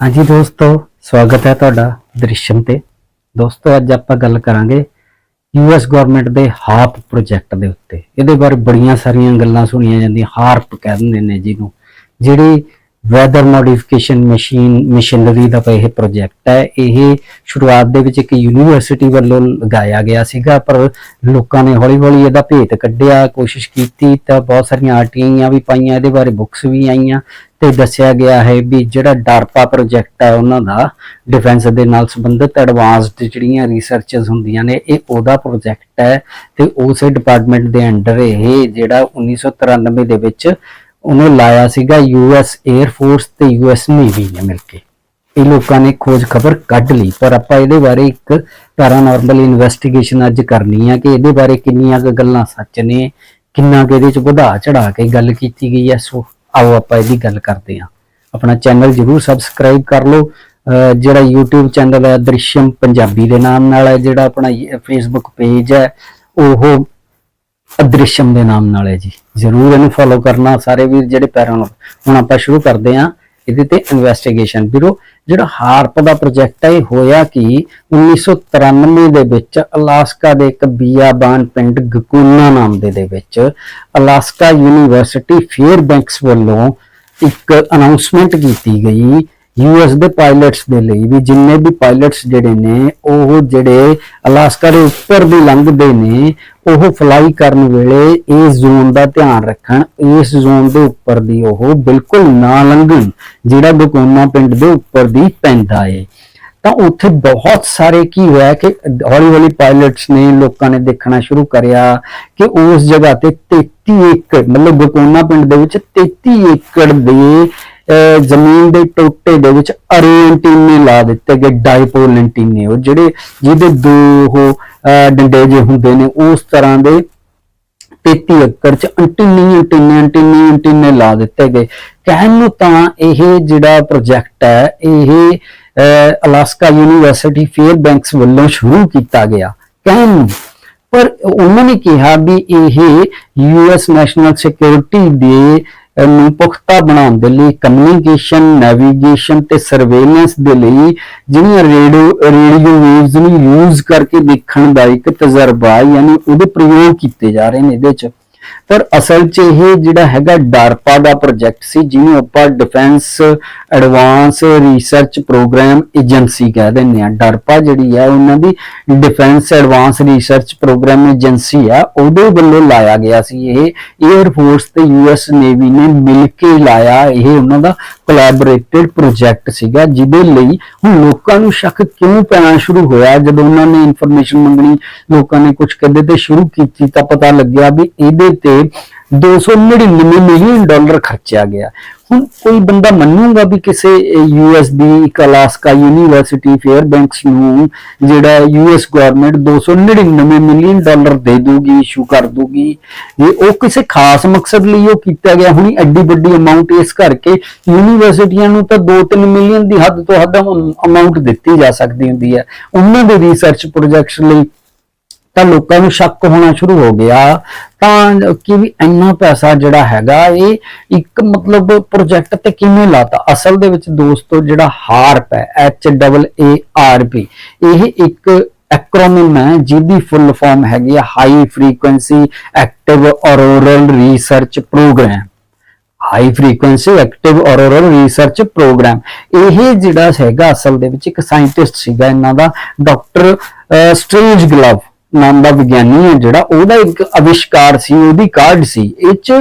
ਹਾਂਜੀ ਦੋਸਤੋ, ਸਵਾਗਤ ਹੈ ਤੁਹਾਡਾ ਦ੍ਰਿਸ਼ਮ ਤੇ। ਦੋਸਤੋ, ਅੱਜ ਆਪਾਂ ਗੱਲ ਕਰਾਂਗੇ ਯੂਐਸ ਗਵਰਨਮੈਂਟ ਦੇ ਹਾਰਪ ਪ੍ਰੋਜੈਕਟ ਦੇ ਉੱਤੇ। ਇਹਦੇ ਬਾਰੇ ਬੜੀਆਂ ਸਾਰੀਆਂ ਗੱਲਾਂ ਸੁਣੀਆਂ ਜਾਂਦੀਆਂ, ਹਾਰਪ ਕਹਿੰਦੇ ਨੇ ਜਿਹਨੂੰ। ਜਿਹੜੀ ਵੈਦਰ ਮੋਡੀਫਿਕੇਸ਼ਨ ਮਸ਼ੀਨ ਮਸ਼ੀਨਰੀ ਦਾ ਇਹ ਪ੍ਰੋਜੈਕਟ ਹੈ। ਇਹ ਸ਼ੁਰੂਆਤ ਦੇ ਵਿੱਚ ਇੱਕ ਯੂਨੀਵਰਸਿਟੀ ਵੱਲੋਂ ਲਗਾਇਆ ਗਿਆ ਸੀਗਾ, ਪਰ ਲੋਕਾਂ ਨੇ ਹੌਲੀ-ਹੌਲੀ ਇਹਦਾ ਭੇਤ ਕੱਢਿਆ, ਕੋਸ਼ਿਸ਼ ਕੀਤੀ ਤਾਂ ਬਹੁਤ ਸਾਰੀਆਂ ਆਰਟੀਆਈਆਂ ਵੀ ਪਾਈਆਂ, ਇਹਦੇ ਬਾਰੇ ਬੁੱਕਸ ਵੀ ਆਈਆਂ ਤੇ ਦੱਸਿਆ ਗਿਆ ਹੈ ਵੀ ਜਿਹੜਾ ਡਾਰਪਾ ਪ੍ਰੋਜੈਕਟ ਹੈ ਉਹਨਾਂ ਦਾ ਡਿਫੈਂਸ ਦੇ ਨਾਲ ਸੰਬੰਧਿਤ ਐਡਵਾਂਸਡ ਜਿਹੜੀਆਂ ਰਿਸਰਚਸ ਹੁੰਦੀਆਂ ਨੇ, ਇਹ ਉਹਦਾ ਪ੍ਰੋਜੈਕਟ ਹੈ ਤੇ ਉਸੇ ਡਿਪਾਰਟਮੈਂਟ ਦੇ ਅੰਡਰ ਇਹ ਜਿਹੜਾ 1993 ਦੇ ਵਿੱਚ ਉਹਨੇ ਲਾਇਆ ਸੀਗਾ ਯੂਐਸ 에ਅਰ ਫੋਰਸ ਤੇ ਯੂਐਸ ਨੇਵੀ ਨੇ ਮਿਲ ਕੇ। ਇਹ ਲੋਕਾਂ ਨੇ ਖੋਜ ਖਬਰ ਕੱਢ ਲਈ, ਪਰ ਆਪਾਂ ਇਹਦੇ ਬਾਰੇ ਇੱਕ ਪੈਰਾਨੋਰਮਲ ਇਨਵੈਸਟੀਗੇਸ਼ਨ ਅੱਜ ਕਰਨੀ ਆ ਕਿ ਇਹਦੇ ਬਾਰੇ ਕਿੰਨੀਆਂ ਕੁ ਗੱਲਾਂ ਸੱਚ ਨੇ, ਕਿੰਨਾ ਕੁ ਇਹਦੇ ਚ ਵਧਾ ਚੜਾ ਕੇ ਗੱਲ ਕੀਤੀ ਗਈ ਹੈ ਸੋ ਆਓ ਆਪਾਂ ਇਹਦੀ ਗੱਲ ਕਰਦੇ ਹਾਂ। ਆਪਣਾ ਚੈਨਲ ਜਰੂਰ ਸਬਸਕ੍ਰਾਈਬ ਕਰ ਲਓ। ਜਿਹੜਾ YouTube ਚੈਨਲ ਹੈ ਦ੍ਰਿਸ਼ਮ ਪੰਜਾਬੀ ਦੇ ਨਾਮ ਨਾਲ ਹੈ ਜਿਹੜਾ ਆਪਣਾ ਫੇਸਬੁੱਕ ਪੇਜ ਹੈ ਉਹ ਅਦ੍ਰਿਸ਼ਮ ਦੇ ਨਾਮ ਨਾਲ ਹੈ ਜੀ। ਜਰੂਰ ਇਹਨੂੰ ਫੋਲੋ ਕਰਨਾ ਸਾਰੇ ਵੀਰ ਜਿਹੜੇ ਪੈਰਾਂ ਨੂੰ ਹੁਣ ਆਪਾਂ ਸ਼ੁਰੂ ਕਰਦੇ ਹਾਂ। ਇਹਦੇ ਤੇ ਇਨਵੈਸਟੀਗੇਸ਼ਨ ਬਿਊਰੋ ਜਿਹੜਾ ਹਾਰਪ ਦਾ ਪ੍ਰੋਜੈਕਟ ਹੈ, ਇਹ ਹੋਇਆ ਕਿ? 1993 ਦੇ ਵਿੱਚ ਅਲਾਸਕਾ ਦੇ ਇੱਕ ਬੀਆਬਾਨ ਪਿੰਡ ਗਕੂਨਾ ਨਾਮ ਦੇ ਦੇ ਵਿੱਚ ਅਲਾਸਕਾ ਯੂਨੀਵਰਸਿਟੀ ਫੇਅਰ ਬੈਂਕਸ ਵੱਲੋਂ ਇੱਕ ਅਨਾਉਂਸਮੈਂਟ ਕੀਤੀ ਗਈ ਯੂਐਸ ਦੇ ਪਾਇਲਟਸ ਦੇ ਲਈ ਵੀ ਜਿੰਨੇ ਵੀ ਪਾਇਲਟਸ ਜਿਹੜੇ ਨੇ, ਉਹ ਜਿਹੜੇ ਅਲਾਸਕਾ ਦੇ ਉੱਪਰ ਦੀ ਲੰਘਦੇ ਨੇ, ਉਹ ਫਲਾਈ ਕਰਨ ਵੇਲੇ ਇਸ ਜ਼ੋਨ ਦਾ ਧਿਆਨ ਰੱਖਣ, ਇਸ ਜ਼ੋਨ ਦੇ ਉੱਪਰ ਦੀ ਉਹ ਬਿਲਕੁਲ ਨਾ ਲੰਘਣ, ਜਿਹੜਾ ਬਕੋਨਾ ਪਿੰਡ ਦੇ ਉੱਪਰ ਦੀ ਪੈਂਦਾ ਏ। ਤਾਂ ਉੱਥੇ ਬਹੁਤ ਸਾਰੇ ਕੀ ਹੋਇਆ ਕਿ ਹੌਲੀ ਹੌਲੀ ਪਾਇਲਟਸ ਨੇ ਲੋਕਾਂ ਨੇ ਦੇਖਣਾ ਸ਼ੁਰੂ ਕਰਿਆ ਕਿ ਉਸ ਜਗ੍ਹਾ ਤੇ 33 ਏਕੜ, ਮਤਲਬ ਬਕੋਨਾ ਪਿੰਡ ਦੇ ਵਿੱਚ 33 ਏਕੜ ਦੇ ਜ਼ਮੀਨ ਦੇ ਟੋਟੇ ਦੇ ਵਿੱਚ ਅਰੇ ਐਂਟੀਨੇ ਲਾ ਦਿੱਤੇ ਗਏ ਡਾਈਪੋਲ ਐਂਟੀਨੇ ਉਹ ਜਿਹੜੇ ਜਿਹਦੇ ਦੋ ਉਹ ਡੰਡੇ ਜੇ ਹੁੰਦੇ ਨੇ, ਉਸ ਤਰ੍ਹਾਂ ਦੇ 33 ਏਕੜ ਚ ਅੰਟੀਨੀ, ਅੰਟੀਨੇ ਅੰਟੀਨੇ ਅੰਟੀਨੇ ਲਾ ਦਿੱਤੇ ਗਏ। ਕਹਿਣ ਨੂੰ ਤਾਂ ਇਹ ਜਿਹੜਾ ਪ੍ਰੋਜੈਕਟ ਹੈ, ਇਹ ਅਲਾਸਕਾ ਯੂਨੀਵਰਸਿਟੀ ਫੇਅਰ ਬੈਂਕਸ ਵੱਲੋਂ ਸ਼ੁਰੂ ਕੀਤਾ ਗਿਆ। ਕਹਿਣ ਨੂੰ, ਪਰ ਉਹਨਾਂ ਨੇ ਕਿਹਾ ਵੀ ਇਹ ਯੂਐਸ ਨੈਸ਼ਨਲ ਸਿਕਿਉਰਿਟੀ ਦੇ ਨੂੰ ਪੁਖਤਾ ਬਣਾਉਣ ਦੇ ਲਈ ਕਮਿਊਨੀਕੇਸ਼ਨ ਨੈਵੀਗੇਸ਼ਨ ਤੇ ਸਰਵੇਲੈਂਸ ਦੇ ਲਈ ਜਿਹੜੀਆਂ ਰੇਡੀਓ ਰੇਡੀਓ ਵੇਵਸ ਨੂੰ ਯੂਜ਼ ਕਰਕੇ ਦੇਖਣ ਦਾ ਇੱਕ ਤਜਰਬਾ, ਯਾਨੀ ਉਹਦੇ ਪ੍ਰਯੋਗ ਕੀਤੇ ਜਾ ਰਹੇ ਨੇ ਇਹਦੇ ਚ। ਪਰ ਅਸਲ 'ਚ ਇਹ ਜਿਹੜਾ ਹੈਗਾ ਡਾਰਪਾ ਦਾ ਪ੍ਰੋਜੈਕਟ ਸੀ, ਜਿਹਨੂੰ ਆਪਾਂ defence advance research programme agency ਕਹਿ ਦਿੰਦੇ ਆ ਡਾਰਪਾ ਜਿਹੜੀ ਹੈ, ਉਹਨਾਂ ਦੀ defence advance research programme agency ਆ, ਉਹਦੇ ਵੱਲੋਂ ਲਾਇਆ ਗਿਆ ਸੀ ਇਹ। 에ਅਰ ਫੋਰਸ ਤੇ ਯੂਐਸ ਨੇਵੀ ਨੇ ਮਿਲ ਕੇ ਲਾਇਆ ਇਹ ਉਹਨਾਂ ਦਾ ਕੋਲੈਬੋਰੇਟਿਡ ਪ੍ਰੋਜੈਕਟ ਸੀਗਾ, ਜਿਹਦੇ ਲਈ ਹੁਣ ਲੋਕਾਂ ਨੂੰ ਸ਼ੱਕ ਕਿਉਂ ਪੈਣਾ ਸ਼ੁਰੂ ਹੋਇਆ? ਜਦੋਂ ਉਹਨਾਂ ਨੇ ਇਨਫੋਰਮੇਸ਼ਨ ਮੰਗਣੀ, ਲੋਕਾਂ ਨੇ ਕੁਝ ਕਹਿੰਦੇ ਤੇ ਸ਼ੁਰੂ ਕੀਤੀ, ਤਾਂ ਪਤਾ ਲੱਗਿਆ ਵੀ ਇਹਦੇ ਤੇ 299 ਮਿਲੀਅਨ ਡਾਲਰ ਖਰਚਿਆ ਗਿਆ। ਹੁਣ ਕੋਈ ਬੰਦਾ ਮੰਨੂਗਾ ਵੀ ਕਿਸੇ ਯੂਐਸ ਦੀ ਇੱਕ ਯੂਨੀਵਰਸਿਟੀ, ਫੇਅਰ ਬੈਂਕਸ ਨੂੰ ਜਿਹੜਾ ਯੂਐਸ ਗਵਰਨਮੈਂਟ 299 ਮਿਲੀਅਨ ਡਾਲਰ ਦੇ ਦੂਗੀ ਇਸ਼ੂ ਕਰ ਦੂਗੀ। ਇਹ ਉਹ ਕਿਸੇ ਖਾਸ ਮਕਸਦ ਲਈ ਉਹ ਕੀਤਾ ਗਿਆ, ਹੁਣੀ ਐਡੀ ਵੱਡੀ ਅਮਾਉਂਟ ਇਸ ਕਰਕੇ ਯੂਨੀਵਰਸਿਟੀਆਂ ਨੂੰ ਤਾਂ 2-3 ਮਿਲੀਅਨ ਦੀ ਹੱਦ ਤੋਂ ਹੱਦ ਅਮਾਉਂਟ ਦਿੱਤੀ ਜਾ ਸਕਦੀ ਹੁੰਦੀ ਹੈ। ਉਹਨਾਂ ਦੇ ਰਿਸਰਚ ਪ੍ਰੋਜੈਕਟਸ ਲਈ ਤਾਂ ਲੋਕਾਂ ਨੂੰ ਸ਼ੱਕ ਹੋਣਾ ਸ਼ੁਰੂ ਹੋ ਗਿਆ। ਤਾਂ ਕਿ ਵੀ ਇੰਨਾ ਪੈਸਾ ਜਿਹੜਾ ਹੈਗਾ, ਇਹ ਇੱਕ ਮਤਲਬ ਪ੍ਰੋਜੈਕਟ ਤੇ ਕਿਵੇਂ ਲਾਤਾ? ਅਸਲ ਦੇ ਵਿੱਚ ਦੋਸਤੋ, ਜਿਹੜਾ ਹਾਰਪ ਹੈ H double A R P ਇਹ ਇੱਕ ਐਕਰੋਨਿਮ ਹੈ, ਜਿਹਦੀ ਫੁੱਲ ਫਾਰਮ ਹੈਗੀ ਹੈ high frequency active auroral research programme high frequency active auroral research programme ਇਹ ਜਿਹੜਾ ਹੈਗਾ, ਅਸਲ ਦੇ ਵਿੱਚ ਇੱਕ ਸਾਇੰਟਿਸਟ ਸੀਗਾ ਇਹਨਾਂ ਦਾ ਡਾਕਟਰ ਸਟ੍ਰੇਂਜ ਗਲਵ। ਨਾਮ ਦਾ ਵਿਗਿਆਨੀ ਹੈ ਜਿਹੜਾ, ਉਹਦਾ ਇੱਕ ਅਵਿਸ਼ਕਾਰ ਸੀ, ਉਹਦੀ ਕਾਢ ਸੀ। ਇਹ ਚ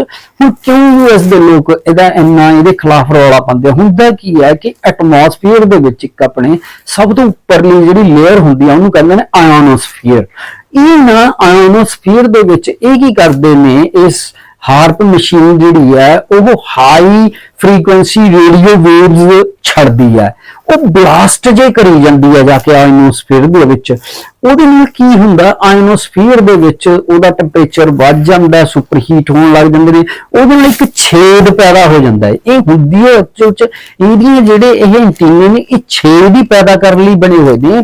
ਹੁਣ ਕਿਉਂ ਯੂਐਸ ਦੇ ਲੋਕ ਇਹਦਾ ਇੰਨਾ ਇਹਦੇ ਖਿਲਾਫ ਰੌਲਾ ਪਾਉਂਦੇ? ਹੁੰਦਾ ਕੀ ਹੈ ਕਿ ਐਟਮੋਸਫੀਅਰ ਦੇ ਵਿੱਚ ਇੱਕ ਆਪਣੇ ਸਭ ਤੋਂ ਉੱਪਰਲੀ ਜਿਹੜੀ ਲੇਅਰ ਹੁੰਦੀ ਆ, ਉਹਨੂੰ ਕਹਿੰਦੇ ਨੇ ਆਇਓਨੋਸਫੀਅਰ ਇਹ ਨਾ ਆਇਓਨੋਸਫੀਅਰ ਦੇ ਵਿੱਚ ਇਹ ਕੀ ਕਰਦੇ ਨੇ? ਇਸ ਹਾਰਪ ਮਸ਼ੀਨ ਜਿਹੜੀ ਹੈ, ਉਹ ਹਾਈ ਫ੍ਰੀਕੁਐਂਸੀ ਰੇਡੀਓ ਵੇਵਸ ਛੱਡਦੀ ਹੈ। ਉਹ ਬਲਾਸਟ ਜੇ ਕਰੀ ਜਾਂਦੀ ਹੈ ਜਾ ਕੇ ਆਇਓਨੋਸਫੀਅਰ ਦੇ ਵਿੱਚ, ਉਹਦੇ ਨਾਲ ਕੀ ਹੁੰਦਾ? ਆਇਨੋਸਫੀਅਰ ਦੇ ਵਿੱਚ ਉਹਦਾ ਟੈਂਪਰੇਚਰ ਵੱਧ ਜਾਂਦਾ ਸੁਪਰ ਹੀਟ ਹੋਣ ਲੱਗ ਜਾਂਦੇ ਨੇ, ਉਹਦੇ ਨਾਲ ਇੱਕ ਛੇਦ ਪੈਦਾ ਹੋ ਜਾਂਦਾ ਹੈ। ਇਹ ਹੁੰਦੀ ਹੈ ਅਸਲ ਚ ਇਹਦੀਆਂ ਜਿਹੜੇ ਇਹ ਐਂਟੀਨੇ ਨੇ, ਇਹ ਛੇਦ ਹੀ ਪੈਦਾ ਕਰਨ ਲਈ ਬਣੇ ਹੋਏ ਨੇ।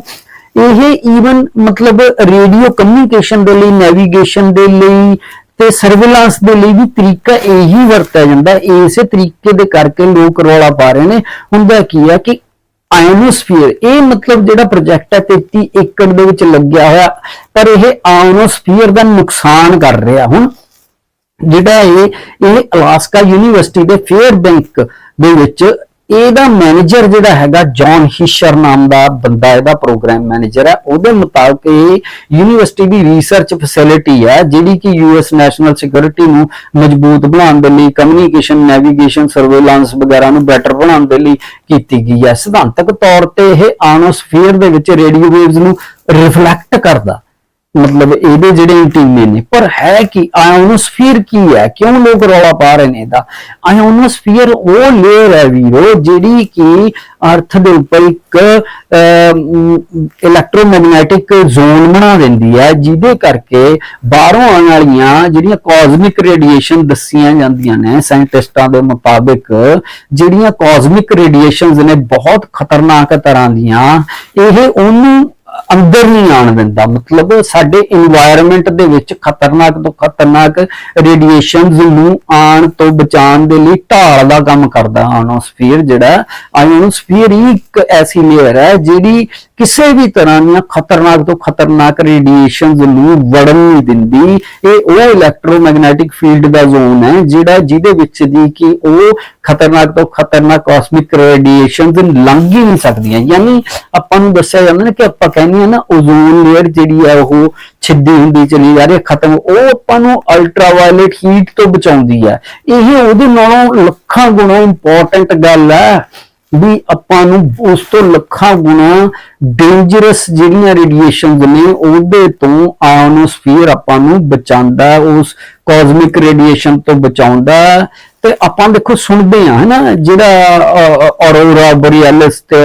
ਇਹ ਈਵਨ ਮਤਲਬ ਰੇਡੀਓ ਕਮਿਊਨੀਕੇਸ਼ਨ ਦੇ ਲਈ ਨੈਵੀਗੇਸ਼ਨ ਦੇ ਲਈ ਤੇ ਸਰਵੇਲੈਂਸ ਦੇ ਲਈ ਵੀ ਤਰੀਕਾ ਇਹੀ ਵਰਤਿਆ ਜਾਂਦਾ। ਇਸੇ ਤਰੀਕੇ ਦੇ ਕਰਕੇ ਲੋਕ ਰੌਲਾ ਪਾ ਰਹੇ ਨੇ। ਹੁੰਦਾ ਕੀ ਹੈ ਕਿ ਆਇਓਨੋਸਫੀਅਰ ਇਹ ਮਤਲਬ ਜਿਹੜਾ ਪ੍ਰੋਜੈਕਟ ਹੈ 33 ਏਕੜ ਦੇ ਵਿੱਚ ਲੱਗਿਆ ਹੋਇਆ, ਪਰ ਇਹ ਆਇਓਨੋਸਫੀਅਰ ਦਾ ਨੁਕਸਾਨ ਕਰ ਰਿਹਾ। ਹੁਣ ਜਿਹੜਾ ਇਹ ਇਹ ਅਲਾਸਕਾ ਯੂਨੀਵਰਸਿਟੀ ਦੇ ਫੇਅਰ ਬੈਂਕ ਦੇ ਵਿੱਚ ਇਹਦਾ ਮੈਨੇਜਰ ਜਿਹੜਾ ਹੈਗਾ ਜੌਨ ਹਿਸ਼ਰ ਨਾਮ ਦਾ ਬੰਦਾ, ਇਹਦਾ ਪ੍ਰੋਗਰਾਮ ਮੈਨੇਜਰ ਹੈ। ਉਹਦੇ ਮੁਤਾਬਕ ਇਹ ਯੂਨੀਵਰਸਿਟੀ ਦੀ ਰਿਸਰਚ ਫੈਸਿਲਿਟੀ ਹੈ, ਜਿਹੜੀ ਕਿ ਯੂਐਸ ਨੈਸ਼ਨਲ ਸਿਕਿਉਰਿਟੀ ਨੂੰ ਮਜ਼ਬੂਤ ਬਣਾਉਣ ਦੇ ਲਈ ਕਮਿਊਨੀਕੇਸ਼ਨ ਨੈਵੀਗੇਸ਼ਨ ਸਰਵੇਲੈਂਸ ਵਗੈਰਾ ਨੂੰ ਬੈਟਰ ਬਣਾਉਣ ਦੇ ਲਈ ਕੀਤੀ ਗਈ ਹੈ। ਸਿਧਾਂਤਕ ਤੌਰ ਤੇ ਇਹ ਆਨੋਸਫੀਅਰ ਦੇ ਵਿੱਚ ਰੇਡੀਓ ਵੇਵਸ ਨੂੰ ਰਿਫਲੈਕਟ ਕਰਦਾ। ਮਤਲਬ ਇਹਦੇ ਜਿਹੜੇ ਐਂਟੀਨੇ ਨੇ ਪਰ ਹੈ ਕਿ? ਆਇਓਨੋਸਫੀਅਰ ਕੀ ਹੈ? ਕਿਉਂ ਲੋਕ ਰੌਲਾ ਪਾ ਰਹੇ ਨੇ ਇਹਦਾ? ਆਇਓਨੋਸਫੀਅਰ ਉਹ ਲੇਅਰ ਹੈ ਵੀਰੋ, ਜਿਹੜੀ ਕਿ ਅਰਥ ਦੇ ਉੱਪਰ ਇੱਕ ਇਲੈਕਟ੍ਰੋਮੈਗਨੈਟਿਕ ਜ਼ੋਨ ਬਣਾ ਦਿੰਦੀ ਹੈ, ਜਿਹਦੇ ਕਰਕੇ ਬਾਹਰੋਂ ਆਉਣ ਵਾਲੀਆਂ ਜਿਹੜੀਆਂ ਕਾਸਮਿਕ ਰੇਡੀਏਸ਼ਨ ਦੱਸੀਆਂ ਜਾਂਦੀਆਂ ਨੇ ਸਾਇੰਟਿਸਟਾਂ ਦੇ ਮੁਤਾਬਿਕ, ਜਿਹੜੀਆਂ ਕਾਸਮਿਕ ਰੇਡੀਏਸ਼ਨਸ ਨੇ ਬਹੁਤ ਖਤਰਨਾਕ ਤਰ੍ਹਾਂ ਦੀਆਂ, ਇਹ ਉਹਨੂੰ ਅੰਦਰ ਨਹੀਂ ਆਣ ਦਿੰਦਾ। ਮਤਲਬ ਸਾਡੇ এনवायरमेंट ਦੇ ਵਿੱਚ ਖਤਰਨਾਕ ਤੋਂ ਖਤਰਨਾਕ ਰੇਡੀਏਸ਼ਨਸ ਨੂੰ ਆਣ ਤੋਂ ਬਚਾਉਣ ਦੇ ਲਈ ਢਾਲ ਦਾ ਕੰਮ ਕਰਦਾ ਆਇਓਨੋਸਫੀਅਰ ਜਿਹੜਾ। ਆਇਓਨੋਸਫੀਅਰ ਹੀ ਇੱਕ ਐਸੀ ਲੇਅਰ ਹੈ ਜਿਹੜੀ ਕਿਸੇ ਵੀ ਤਰ੍ਹਾਂ ਦੀਆਂ ਖਤਰਨਾਕ ਤੋਂ ਖਤਰਨਾਕ ਰੇਡੀਏਸ਼ਨਸ ਨੂੰ ਵੜਨ ਨਹੀਂ ਦਿੰਦੀ। ਇਹ ਉਹ ਇਲੈਕਟ੍ਰੋਮੈਗਨੈਟਿਕ ਫੀਲਡ ਦਾ ਜ਼ੋਨ ਹੈ ਜਿਹੜਾ ਜਿਹਦੇ ਵਿੱਚ ਦੀ ਕਿ ਉਹ ਖਤਰਨਾਕ ਤੋਂ ਖਤਰਨਾਕ ਕਾਸਮਿਕ ਰੇਡੀਏਸ਼ਨਸ ਲੰਘ ਹੀ ਨਹੀਂ ਸਕਦੀਆਂ। ਯਾਨੀ ਆਪਾਂ ਨੂੰ ਦੱਸਿਆ ਜਾਂਦਾ ਕਿ ਆਪਾਂ ਕਹਿੰਦੇ ਆ ਨਾ ਓਜ਼ੋਨ ਲੇਅਰ ਜਿਹੜੀ ਹੈ ਉਹ ਛਿੱਦੀ ਹੁੰਦੀ, ਚਲੀ ਜਾ ਰਹੀ ਹੈ ਖਤਮ। ਉਹ ਆਪਾਂ ਨੂੰ ਅਲਟਰਾਵਾਇਲਟ ਹੀਟ ਤੋਂ ਬਚਾਉਂਦੀ ਹੈ ਇਹ ਉਹਦੇ ਨਾਲੋਂ ਲੱਖਾਂ ਗੁਣਾ ਇੰਪੋਰਟੈਂਟ ਗੱਲ ਹੈ ਵੀ ਆਪਾਂ ਨੂੰ ਉਸ ਤੋਂ ਲੱਖਾਂ ਗੁਣਾ ਡੇਂਜਰਸ ਜਿਹੜੀਆਂ ਰੇਡੀਏਸ਼ਨਸ ਨੇ, ਉਹਦੇ ਤੋਂ ਆਇਓਨੋਸਫੀਅਰ ਆਪਾਂ ਨੂੰ ਬਚਾਉਂਦਾ, ਉਸ ਕਾਸਮਿਕ ਰੇਡੀਏਸ਼ਨ ਤੋਂ ਬਚਾਉਂਦਾ। ਤੇ ਆਪਾਂ ਦੇਖੋ ਸੁਣਦੇ ਆ ਹਨਾ, ਜਿਹੜਾ ਔਰੋਰਾ ਬੋਰੀਅਲਿਸ ਤੇ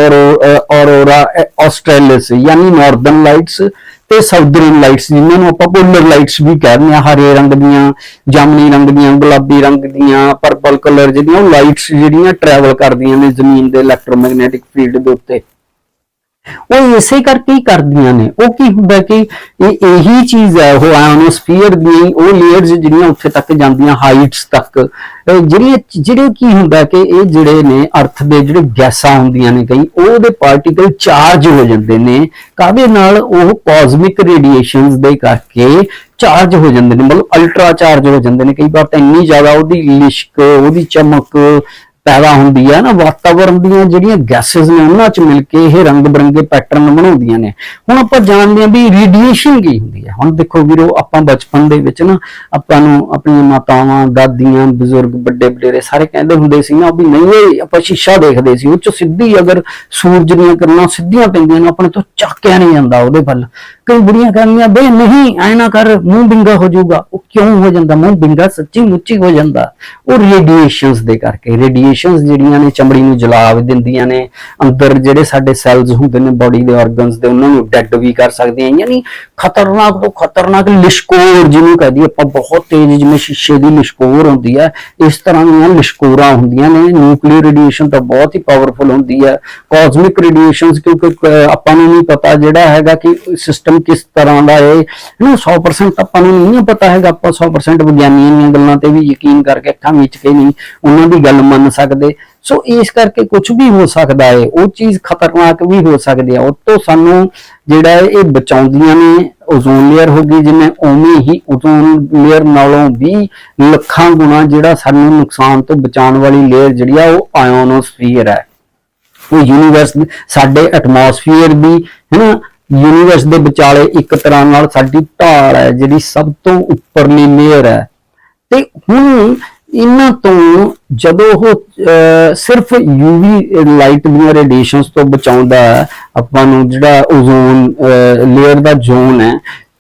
ਔਰੋਰਾ ਆਸਟ੍ਰੇਲਿਸ ਯਾਨੀ ਨਾਰਥਰਨ ਲਾਈਟਸ ਤੇ ਸਾਊਥਰਨ ਲਾਈਟਸ ਜਿਨ੍ਹਾਂ ਨੂੰ ਆਪਾਂ ਪੋਲਰ ਲਾਈਟਸ ਵੀ ਕਹਿੰਦੇ ਆ ਹਰੇ ਰੰਗ ਦੀਆਂ, ਜਾਮਨੀ ਰੰਗ ਦੀਆਂ, ਗੁਲਾਬੀ ਰੰਗ ਦੀਆਂ ਪਰਪਲ ਕਲਰ ਜਿਹੜੀਆਂ ਉਹ ਲਾਈਟਸ ਜਿਹੜੀਆਂ ਟਰੈਵਲ ਕਰਦੀਆਂ ਨੇ ਜ਼ਮੀਨ ਦੇ ਇਲੈਕਟ੍ਰੋਮੈਗਨੈਟਿਕ ਫੀਲਡ ਦੇ ਉੱਤੇ। ਉਹ ਇਸੇ ਕਰਕੇ ਹੀ ਕਰਦੀਆਂ ਨੇ। ਉਹ ਕੀ ਹੁੰਦਾ ਕਿ ਇਹ ਇਹੀ ਚੀਜ਼ ਹੈ, ਉਹ ਆਇਓਨੋਸਫੀਅਰ ਦੀ ਉਹ ਲੇਅਰਸ ਜਿਹੜੀਆਂ ਉੱਥੇ ਤੱਕ ਜਾਂਦੀਆਂ ਹਾਈਟਸ ਤੱਕ। ਅਹ ਜਿਹੜੇ ਕੀ ਹੁੰਦਾ ਕਿ ਇਹ ਜਿਹੜੇ ਨੇ ਅਰਥ ਦੇ ਜਿਹੜੇ ਗੈਸਾਂ ਹੁੰਦੀਆਂ ਨੇ ਕਈ ਉਹਦੇ ਪਾਰਟੀਕਲ ਚਾਰਜ ਹੋ ਜਾਂਦੇ ਨੇ। ਕਾਹਦੇ ਨਾਲ? ਉਹ ਕਾਸਮਿਕ ਰੇਡੀਏਸ਼ਨਸ ਦੇ ਕਰਕੇ ਚਾਰਜ ਹੋ ਜਾਂਦੇ ਨੇ। ਮਤਲਬ ਅਲਟਰਾ ਚਾਰਜ ਹੋ ਜਾਂਦੇ ਨੇ। ਕਈ ਵਾਰ ਤਾਂ ਇੰਨੀ ਜ਼ਿਆਦਾ ਉਹਦੀ ਲਿਸ਼ਕ, ਉਹਦੀ ਚਮਕ ਪੈਦਾ ਹੁੰਦੀ ਹੈ ਨਾ ਵਾਤਾਵਰਣ ਦੀਆਂ ਜਿਹੜੀਆਂ ਗੈਸਸ ਨੇ ਉਹਨਾਂ 'ਚ ਮਿਲ ਕੇ ਇਹ ਰੰਗ ਬਰੰਗੇ ਪੈਟਰਨ ਬਣਾਉਂਦੀਆਂ ਨੇ। ਹੁਣ ਆਪਾਂ ਜਾਣਦੇ ਹਾਂ ਵੀ ਰੇਡੀਏਸ਼ਨ ਕੀ ਹੁੰਦੀ ਹੈ ਹੁਣ ਦੇਖੋ ਵੀਰੋ, ਆਪਾਂ ਬਚਪਨ ਦੇ ਵਿੱਚ ਨਾ ਆਪਾਂ ਨੂੰ ਆਪਣੀਆਂ ਮਾਤਾਵਾਂ, ਦਾਦੀਆਂ, ਬਜ਼ੁਰਗ, ਵੱਡੇ ਵਡੇਰੇ ਸਾਰੇ ਕਹਿੰਦੇ ਹੁੰਦੇ ਸੀ ਨਾ ਵੀ ਨਹੀਂ, ਇਹ ਆਪਾਂ ਸ਼ੀਸ਼ਾ ਦੇਖਦੇ ਸੀ। ਉਹ 'ਚ ਸਿੱਧੀ ਅਗਰ ਸੂਰਜ ਦੀਆਂ ਕਿਰਨਾਂ ਸਿੱਧੀਆਂ ਪੈਂਦੀਆਂ ਨੇ, ਆਪਣੇ ਤੋਂ ਚੱਕਿਆ ਨਹੀਂ ਜਾਂਦਾ ਉਹਦੇ ਵੱਲ। ਕਈ ਬੁੜੀਆਂ ਕਹਿੰਦੀਆਂ ਬੇ ਨਹੀਂ, ਐ ਨਾ ਕਰ, ਮੂੰਹ ਬਿੰਗਾ ਹੋ ਜਾਊਗਾ। ਉਹ ਕਿਉਂ ਹੋ ਜਾਂਦਾ? ਮੂੰਹ ਬਿੰਗਾ ਸੱਚੀ ਮੁੱਚੀ ਹੋ ਜਾਂਦਾ। ਉਹ ਰੇਡੀਏਸ਼ਨਸ ਦੇ ਕਰਕੇ ਰੇਡੀਏਸ਼ਨ ਰੇਡੀਏਸ਼ਨਸ ਜਿਹੜੀਆਂ ਨੇ ਚਮੜੀ ਨੂੰ ਜਲਾ ਦਿੰਦੀਆਂ ਨੇ, ਅੰਦਰ ਜਿਹੜੇ ਸਾਡੇ ਸੈਲਸ ਹੁੰਦੇ ਨੇ ਬਾਡੀ ਦੇ ਆਰਗਨਸ ਦੇ, ਉਹਨਾਂ ਨੂੰ ਡੈਡ ਵੀ ਕਰ ਸਕਦੀਆਂ, ਯਾਨੀ ਖਤਰਨਾਕ ਤੋਂ ਖਤਰਨਾਕ ਲਿਸ਼ਕੋਰ ਜਿਹਨੂੰ ਕਹਦੀ ਆਪਾਂ ਬਹੁਤ ਤੇਜ਼ ਜਿਵੇਂ ਸ਼ੀਸ਼ੇ ਦੀ ਲਿਸ਼ਕੋਰ ਹੁੰਦੀ ਹੈ ਇਸ ਤਰ੍ਹਾਂ ਦੀਆਂ ਲਿਸ਼ਕੋਰਾਂ ਹੁੰਦੀਆਂ ਨੇ ਨਿਊਕਲੀਅਰ ਰੇਡੀਏਸ਼ਨ ਤਾਂ ਬਹੁਤ ਹੀ ਪਾਵਰਫੁਲ ਹੁੰਦੀ ਹੈ ਕਾਸਮਿਕ ਰੇਡੀਏਸ਼ਨਸ ਕਿਉਂਕਿ ਆਪਾਂ ਨੂੰ ਨਹੀਂ ਪਤਾ ਜਿਹੜਾ ਹੈਗਾ ਕਿ ਸਿਸਟਮ ਕਿਸ ਤਰ੍ਹਾਂ ਦਾ ਹੈ ਇਹਨੂੰ 100% ਆਪਾਂ ਨੂੰ ਨਹੀਂ ਪਤਾ ਹੈਗਾ, ਆਪਾਂ 100% ਵਿਗਿਆਨੀਆਂ ਦੀਆਂ ਗੱਲਾਂ ਤੇ ਵੀ ਯਕੀਨ ਕਰਕੇ ਅੱਖਾਂ ਵਿੱਚ ਕੇ ਨਹੀਂ, ਉਹਨਾਂ ਦੀ ਗੱਲ ਮੰਨ ਸਕਦੇ ਸੋ ਇਸ ਕਰਕੇ ਕੁਝ ਵੀ ਹੋ ਸਕਦਾ ਹੈ ਉਹ ਚੀਜ਼ ਖਤਰਨਾਕ ਵੀ ਹੋ ਸਕਦੀ ਹੈ ਉਹ ਸਾਨੂੰ ਜਿਹੜਾ ਇਹ ਬਚਾਉਂਦੀਆਂ ਨੇ। ਓਜ਼ੋਨ ਲੇਅਰ ਹੋ ਗਈ ਜਿਵੇਂ ਉਵੇਂ ਹੀ ਓਜ਼ੋਨ ਲੇਅਰ ਨਾਲੋਂ ਵੀ ਲੱਖਾਂ ਗੁਣਾ ਜਿਹੜਾ ਸਾਨੂੰ ਨੁਕਸਾਨ ਤੋਂ ਬਚਾਉਣ ਵਾਲੀ ਲੇਅਰ ਜਿਹੜੀ ਆ, ਉਹ ਆਇਓਨੋਸਫੀਅਰ ਹੈ ਉਹ ਯੂਨੀਵਰਸ ਸਾਡੇ ਐਟਮੋਸਫੀਅਰ ਦੀ, ਹੈਨਾ? ਯੂਨੀਵਰਸ ਦੇ ਵਿਚਾਲੇ ਇੱਕ ਤਰ੍ਹਾਂ ਨਾਲ ਸਾਡੀ ਢਾਲ ਹੈ ਜਿਹੜੀ ਸਭ ਤੋਂ ਉੱਪਰਲੀ ਲੇਅਰ ਹੈ ਤੇ ਹੁਣ ਇਹਨਾਂ ਤੋਂ ਜਦੋਂ ਉਹ ਅਹ, ਸਿਰਫ ਯੂਵੀ ਲਾਈਟ ਦੀਆਂ ਰੇਡੀਏਸ਼ਨਸ ਤੋਂ ਬਚਾਉਂਦਾ ਆਪਾਂ ਨੂੰ ਜਿਹੜਾ ਓਜ਼ੋਨ ਲੇਅਰ ਦਾ ਜ਼ੋਨ ਹੈ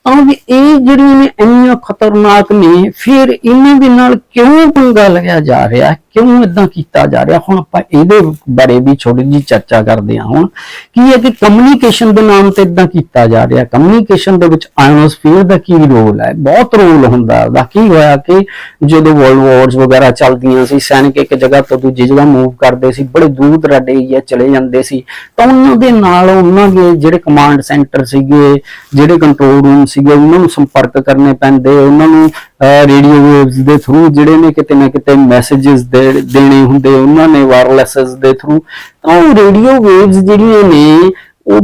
ਤਾਂ ਇਹ ਜਿਹੜੀਆਂ ਨੇ ਇੰਨੀਆਂ ਖਤਰਨਾਕ ਨੇ, ਫਿਰ ਇਹਨਾਂ ਦੇ ਨਾਲ ਕਿਉਂ ਪੰਗਾ ਲਿਆ ਜਾ ਰਿਹਾ? ਕਿਉਂ ਇਦਾਂ ਕੀਤਾ ਜਾ ਰਿਹਾ? ਹੁਣ ਆਪਾਂ ਇਹਦੇ ਬਾਰੇ ਵੀ ਛੋਟੀ ਜੀ ਚਰਚਾ ਕਰਦੇ ਹਾਂ ਹੁਣ, ਕੀ ਹੈ ਕਿ ਕਮਿਊਨੀਕੇਸ਼ਨ ਦੇ ਨਾਮ ਤੇ ਇਦਾਂ ਕੀਤਾ ਜਾ ਰਿਹਾ। ਕਮਿਊਨੀਕੇਸ਼ਨ ਦੇ ਵਿੱਚ ਆਇਓਨੋਸਫੀਅਰ ਦਾ ਕੀ ਰੋਲ ਹੈ? ਬਹੁਤ ਰੋਲ ਹੁੰਦਾ ਉਹਦਾ ਕੀ ਹੋਇਆ ਕਿ ਜਦੋਂ ਵਰਲਡ ਵਾਰਸ ਵਗੈਰਾ ਚੱਲਦੀਆਂ ਸੀ, ਸੈਨਿਕ ਇੱਕ ਜਗ੍ਹਾ ਤੋਂ ਦੂਜੀ ਜਗ੍ਹਾ ਮੂਵ ਕਰਦੇ ਸੀ, ਬੜੇ ਦੂਰ ਦਰਾਡੇ ਏਰੀਆ ਚਲੇ ਜਾਂਦੇ ਸੀ। ਤਾਂ ਉਹਨਾਂ ਦੇ ਨਾਲ ਉਹਨਾਂ ਦੇ ਜਿਹੜੇ ਕਮਾਂਡ ਸੈਂਟਰ ਸੀਗੇ, ਜਿਹੜੇ ਕੰਟਰੋਲ ਰੂਮ ਸੀਗੇ, ਉਹਨਾਂ ਨੂੰ ਸੰਪਰਕ ਕਰਨੇ ਪੈਂਦੇ, ਉਹਨਾਂ ਨੂੰ ਰੇਡੀਓ ਵੇਵਸ ਦੇ ਥਰੂ ਜਿਹੜੇ ਨੇ ਕਿਤੇ ਨਾ ਕਿਤੇ ਮੈਸੇजेस ਦੇਣੇ ਹੁੰਦੇ, ਉਹਨਾਂ ਨੇ ਵਾਇਰਲੈਸਸ ਦੇ ਥਰੂ ਤਾਂ ਉਹ ਰੇਡੀਓ ਵੇਵਸ ਜਿਹੜੀਆਂ ਨੇ, ਉਹ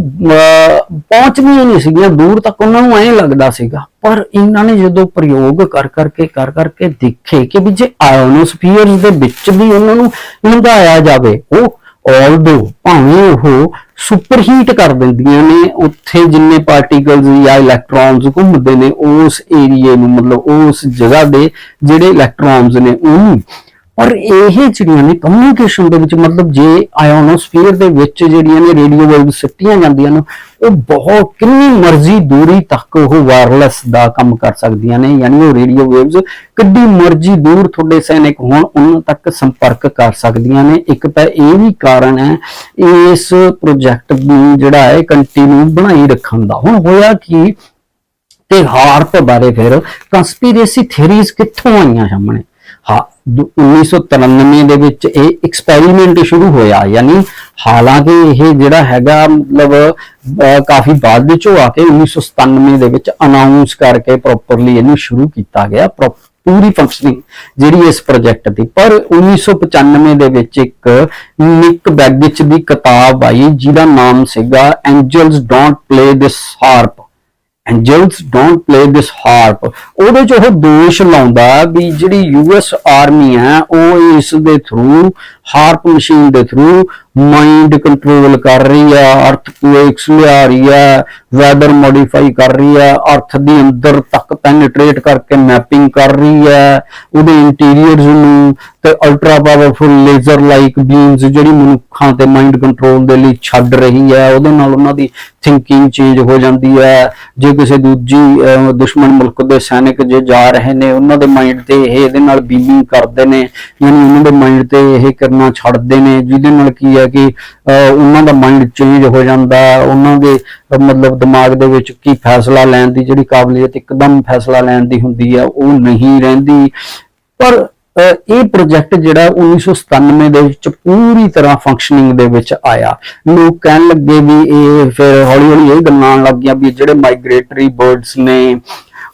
ਪਹੁੰਚਦੀਆਂ ਨਹੀਂ ਸੀਗੀਆਂ, ਦੂਰ ਤੱਕ ਉਹਨਾਂ ਨੂੰ ਐਂ ਲੱਗਦਾ ਸੀਗਾ। ਪਰ ਇਹਨਾਂ ਨੇ ਜਦੋਂ ਪ੍ਰਯੋਗ ਕਰ ਕਰਕੇ ਕਰ ਕਰਕੇ ਦੇਖੇ ਕਿ ਵੀ ਜੇ ਆਇਓਨੋਸਫੀਅਰਸ ਦੇ ਵਿੱਚ ਵੀ ਉਹਨਾਂ ਨੂੰ ਲੰਘਾਇਆ ਜਾਵੇ, ਉਹ ਆਲਦੋ ਭਾਵੇਂ ਉਹ ਸੁਪਰ ਹੀਟ ਕਰ ਦਿੰਦੀਆਂ ਨੇ, ਉੱਥੇ ਜਿੰਨੇ ਪਾਰਟੀਕਲਸ ਜਾਂ ਇਲੈਕਟ੍ਰੋਨਸ ਘੁੰਮਦੇ ਨੇ, ਉਸ ਏਰੀਏ ਨੂੰ ਮਤਲਬ ਉਸ ਜਗ੍ਹਾ ਦੇ ਜਿਹੜੇ ਇਲੈਕਟ੍ਰੋਨਸ ਨੇ, ਉਹਨੂੰ ਔਰ ਇਹ ਜਿਹੜੀਆਂ ਨੇ ਕਮਿਊਨੀਕੇਸ਼ਨ ਦੇ ਵਿੱਚ ਮਤਲਬ ਜੇ ਆਇਓਨੋਸਫੀਅਰ ਦੇ ਵਿੱਚ ਜਿਹੜੀਆਂ ਨੇ ਰੇਡੀਓ ਵੇਵ ਸਿੱਟੀਆਂ ਜਾਂਦੀਆਂ ਨੇ, ਉਹ ਬਹੁਤ ਕਿੰਨੀ ਮਰਜ਼ੀ ਦੂਰੀ ਤੱਕ ਉਹ ਵਾਇਰਲੈਸ ਦਾ ਕੰਮ ਕਰ ਸਕਦੀਆਂ ਨੇ, ਯਾਨੀ ਉਹ ਰੇਡੀਓ ਵੇਵਸ ਕਿੱਡੀ ਮਰਜ਼ੀ ਦੂਰ ਤੁਹਾਡੇ ਸੈਨਿਕ ਹੋਣ, ਉਹਨਾਂ ਤੱਕ ਸੰਪਰਕ ਕਰ ਸਕਦੀਆਂ ਨੇ। ਇੱਕ ਤਾਂ ਇਹ ਵੀ ਕਾਰਨ ਹੈ, ਇਸ ਪ੍ਰੋਜੈਕਟ ਨੂੰ ਜਿਹੜਾ ਹੈ ਕੰਟੀਨਿਊ ਬਣਾਈ ਰੱਖਣ ਦਾ। ਹੁਣ ਹੋਇਆ ਕਿ ਤੇ ਹਾਰਪ ਬਾਰੇ ਫਿਰ ਕਨਸਪੀਰੇਸੀ ਥਿਉਰੀਜ਼ ਕਿੱਥੋਂ ਆਈਆਂ ਸਾਹਮਣੇ? ਹਾਂ 1993 ਦੇ ਵਿੱਚ ਇਹ ਐਕਸਪੈਰੀਮੈਂਟ ਸ਼ੁਰੂ ਹੋਇਆ, ਯਾਨੀ ਹਾਲਾਂਕਿ ਇਹ ਜਿਹੜਾ ਹੈਗਾ ਮਤਲਬ ਕਾਫੀ ਬਾਅਦ ਵਿੱਚ ਹੋ ਆ ਕੇ 1997 ਦੇ ਵਿੱਚ ਅਨਾਉਂਸ ਕਰਕੇ ਪ੍ਰੋਪਰਲੀ ਇਹਨੂੰ ਸ਼ੁਰੂ ਕੀਤਾ ਗਿਆ ਪ੍ਰੋ- ਪੂਰੀ ਫੰਕਸ਼ਨਿੰਗ ਜਿਹੜੀ ਇਸ ਪ੍ਰੋਜੈਕਟ ਦੀ। ਪਰ 1995 ਦੇ ਵਿੱਚ ਇੱਕ ਨਿਕ ਬੈਗਿਚ ਦੀ ਕਿਤਾਬ ਆਈ, ਜਿਹਦਾ ਨਾਮ ਸੀਗਾ angels don't play this HAARP angels don't play this HAARP ਉਹਦੇ ਚ ਉਹ ਦੋਸ਼ ਲਾਉਂਦਾ ਵੀ ਜਿਹੜੀ ਯੂਐਸ ਆਰਮੀ ਹੈ, ਉਹ ਇਸ ਦੇ ਥਰੂ ਹਾਰਪ ਮਸ਼ੀਨ ਦੇ ਥਰੂ ਮਾਈਂਡ ਕੰਟਰੋਲ ਕਰ ਰਹੀ ਹੈ ਅਰਥਕੁਏਕਸ ਲਿਆ ਰਹੀ ਹੈ ਵੈਦਰ ਮੋਡੀਫਾਈ ਕਰ ਰਹੀ ਹੈ ਅਰਥ ਦੇ ਅੰਦਰ ਤੱਕ ਪੈਨੇਟ੍ਰੇਟ ਕਰਕੇ ਮੈਪਿੰਗ ਕਰ ਰਹੀ ਹੈ ਉਹਦੇ ਇੰਟੀਰੀਅਰਸ ਨੂੰ ਤੇ ultra powerful laser like beams ਜਿਹੜੀ ਮਨੁੱਖਾਂ ਤੇ ਮਾਈਂਡ ਕੰਟਰੋਲ ਦੇ ਲਈ ਛੱਡ ਰਹੀ ਹੈ ਉਹਦੇ ਨਾਲ ਉਹਨਾਂ ਦੀ ਥਿੰਕਿੰਗ ਚੇਂਜ ਹੋ ਜਾਂਦੀ ਹੈ ਜੇ ਕਿਸੇ ਦੂਜੀ ਦੁਸ਼ਮਣ ਮੁਲਕ ਦੇ ਸੈਨਿਕ ਜੇ ਜਾ ਰਹੇ ਨੇ, ਉਹਨਾਂ ਦੇ ਮਾਈਂਡ ਤੇ ਇਹ ਇਹਦੇ ਨਾਲ ਬੀਮਿੰਗ ਕਰਦੇ ਨੇ, ਯਾਨੀ ਉਹਨਾਂ ਦੇ ਮਾਈਂਡ ਤੇ ਇਹ ਕਰਨਾ ਛੱਡਦੇ ਨੇ, ਜਿਹਦੇ ਨਾਲ ਕੀ ਹੈ ਕਿ ਉਹਨਾਂ ਦਾ ਮਾਈਂਡ ਚੇਂਜ ਹੋ ਜਾਂਦਾ, ਉਹਨਾਂ ਦੇ ਮਤਲਬ ਦਿਮਾਗ ਦੇ ਵਿੱਚ ਕੀ ਫੈਸਲਾ ਲੈਣ ਦੀ ਜਿਹੜੀ ਕਾਬਲੀਅਤ ਇੱਕਦਮ ਫੈਸਲਾ ਲੈਣ ਦੀ ਹੁੰਦੀ ਹੈ, ਉਹ ਨਹੀਂ ਰਹਿੰਦੀ। ਪਰ ਇਹ ਪ੍ਰੋਜੈਕਟ ਜਿਹੜਾ 1997 ਦੇ ਵਿੱਚ ਪੂਰੀ ਤਰ੍ਹਾਂ ਫੰਕਸ਼ਨਿੰਗ ਦੇ ਵਿੱਚ ਆਇਆ। ਲੋਕ ਕਹਿਣ ਲੱਗੇ ਵੀ ਇਹ ਫਿਰ ਹੌਲੀ ਹੌਲੀ ਇਹ ਗੱਲਾਂ ਆਉਣ ਲੱਗੀਆਂ ਵੀ ਜਿਹੜੇ ਮਾਈਗ੍ਰੇਟਰੀ ਬਰਡਸ ਨੇ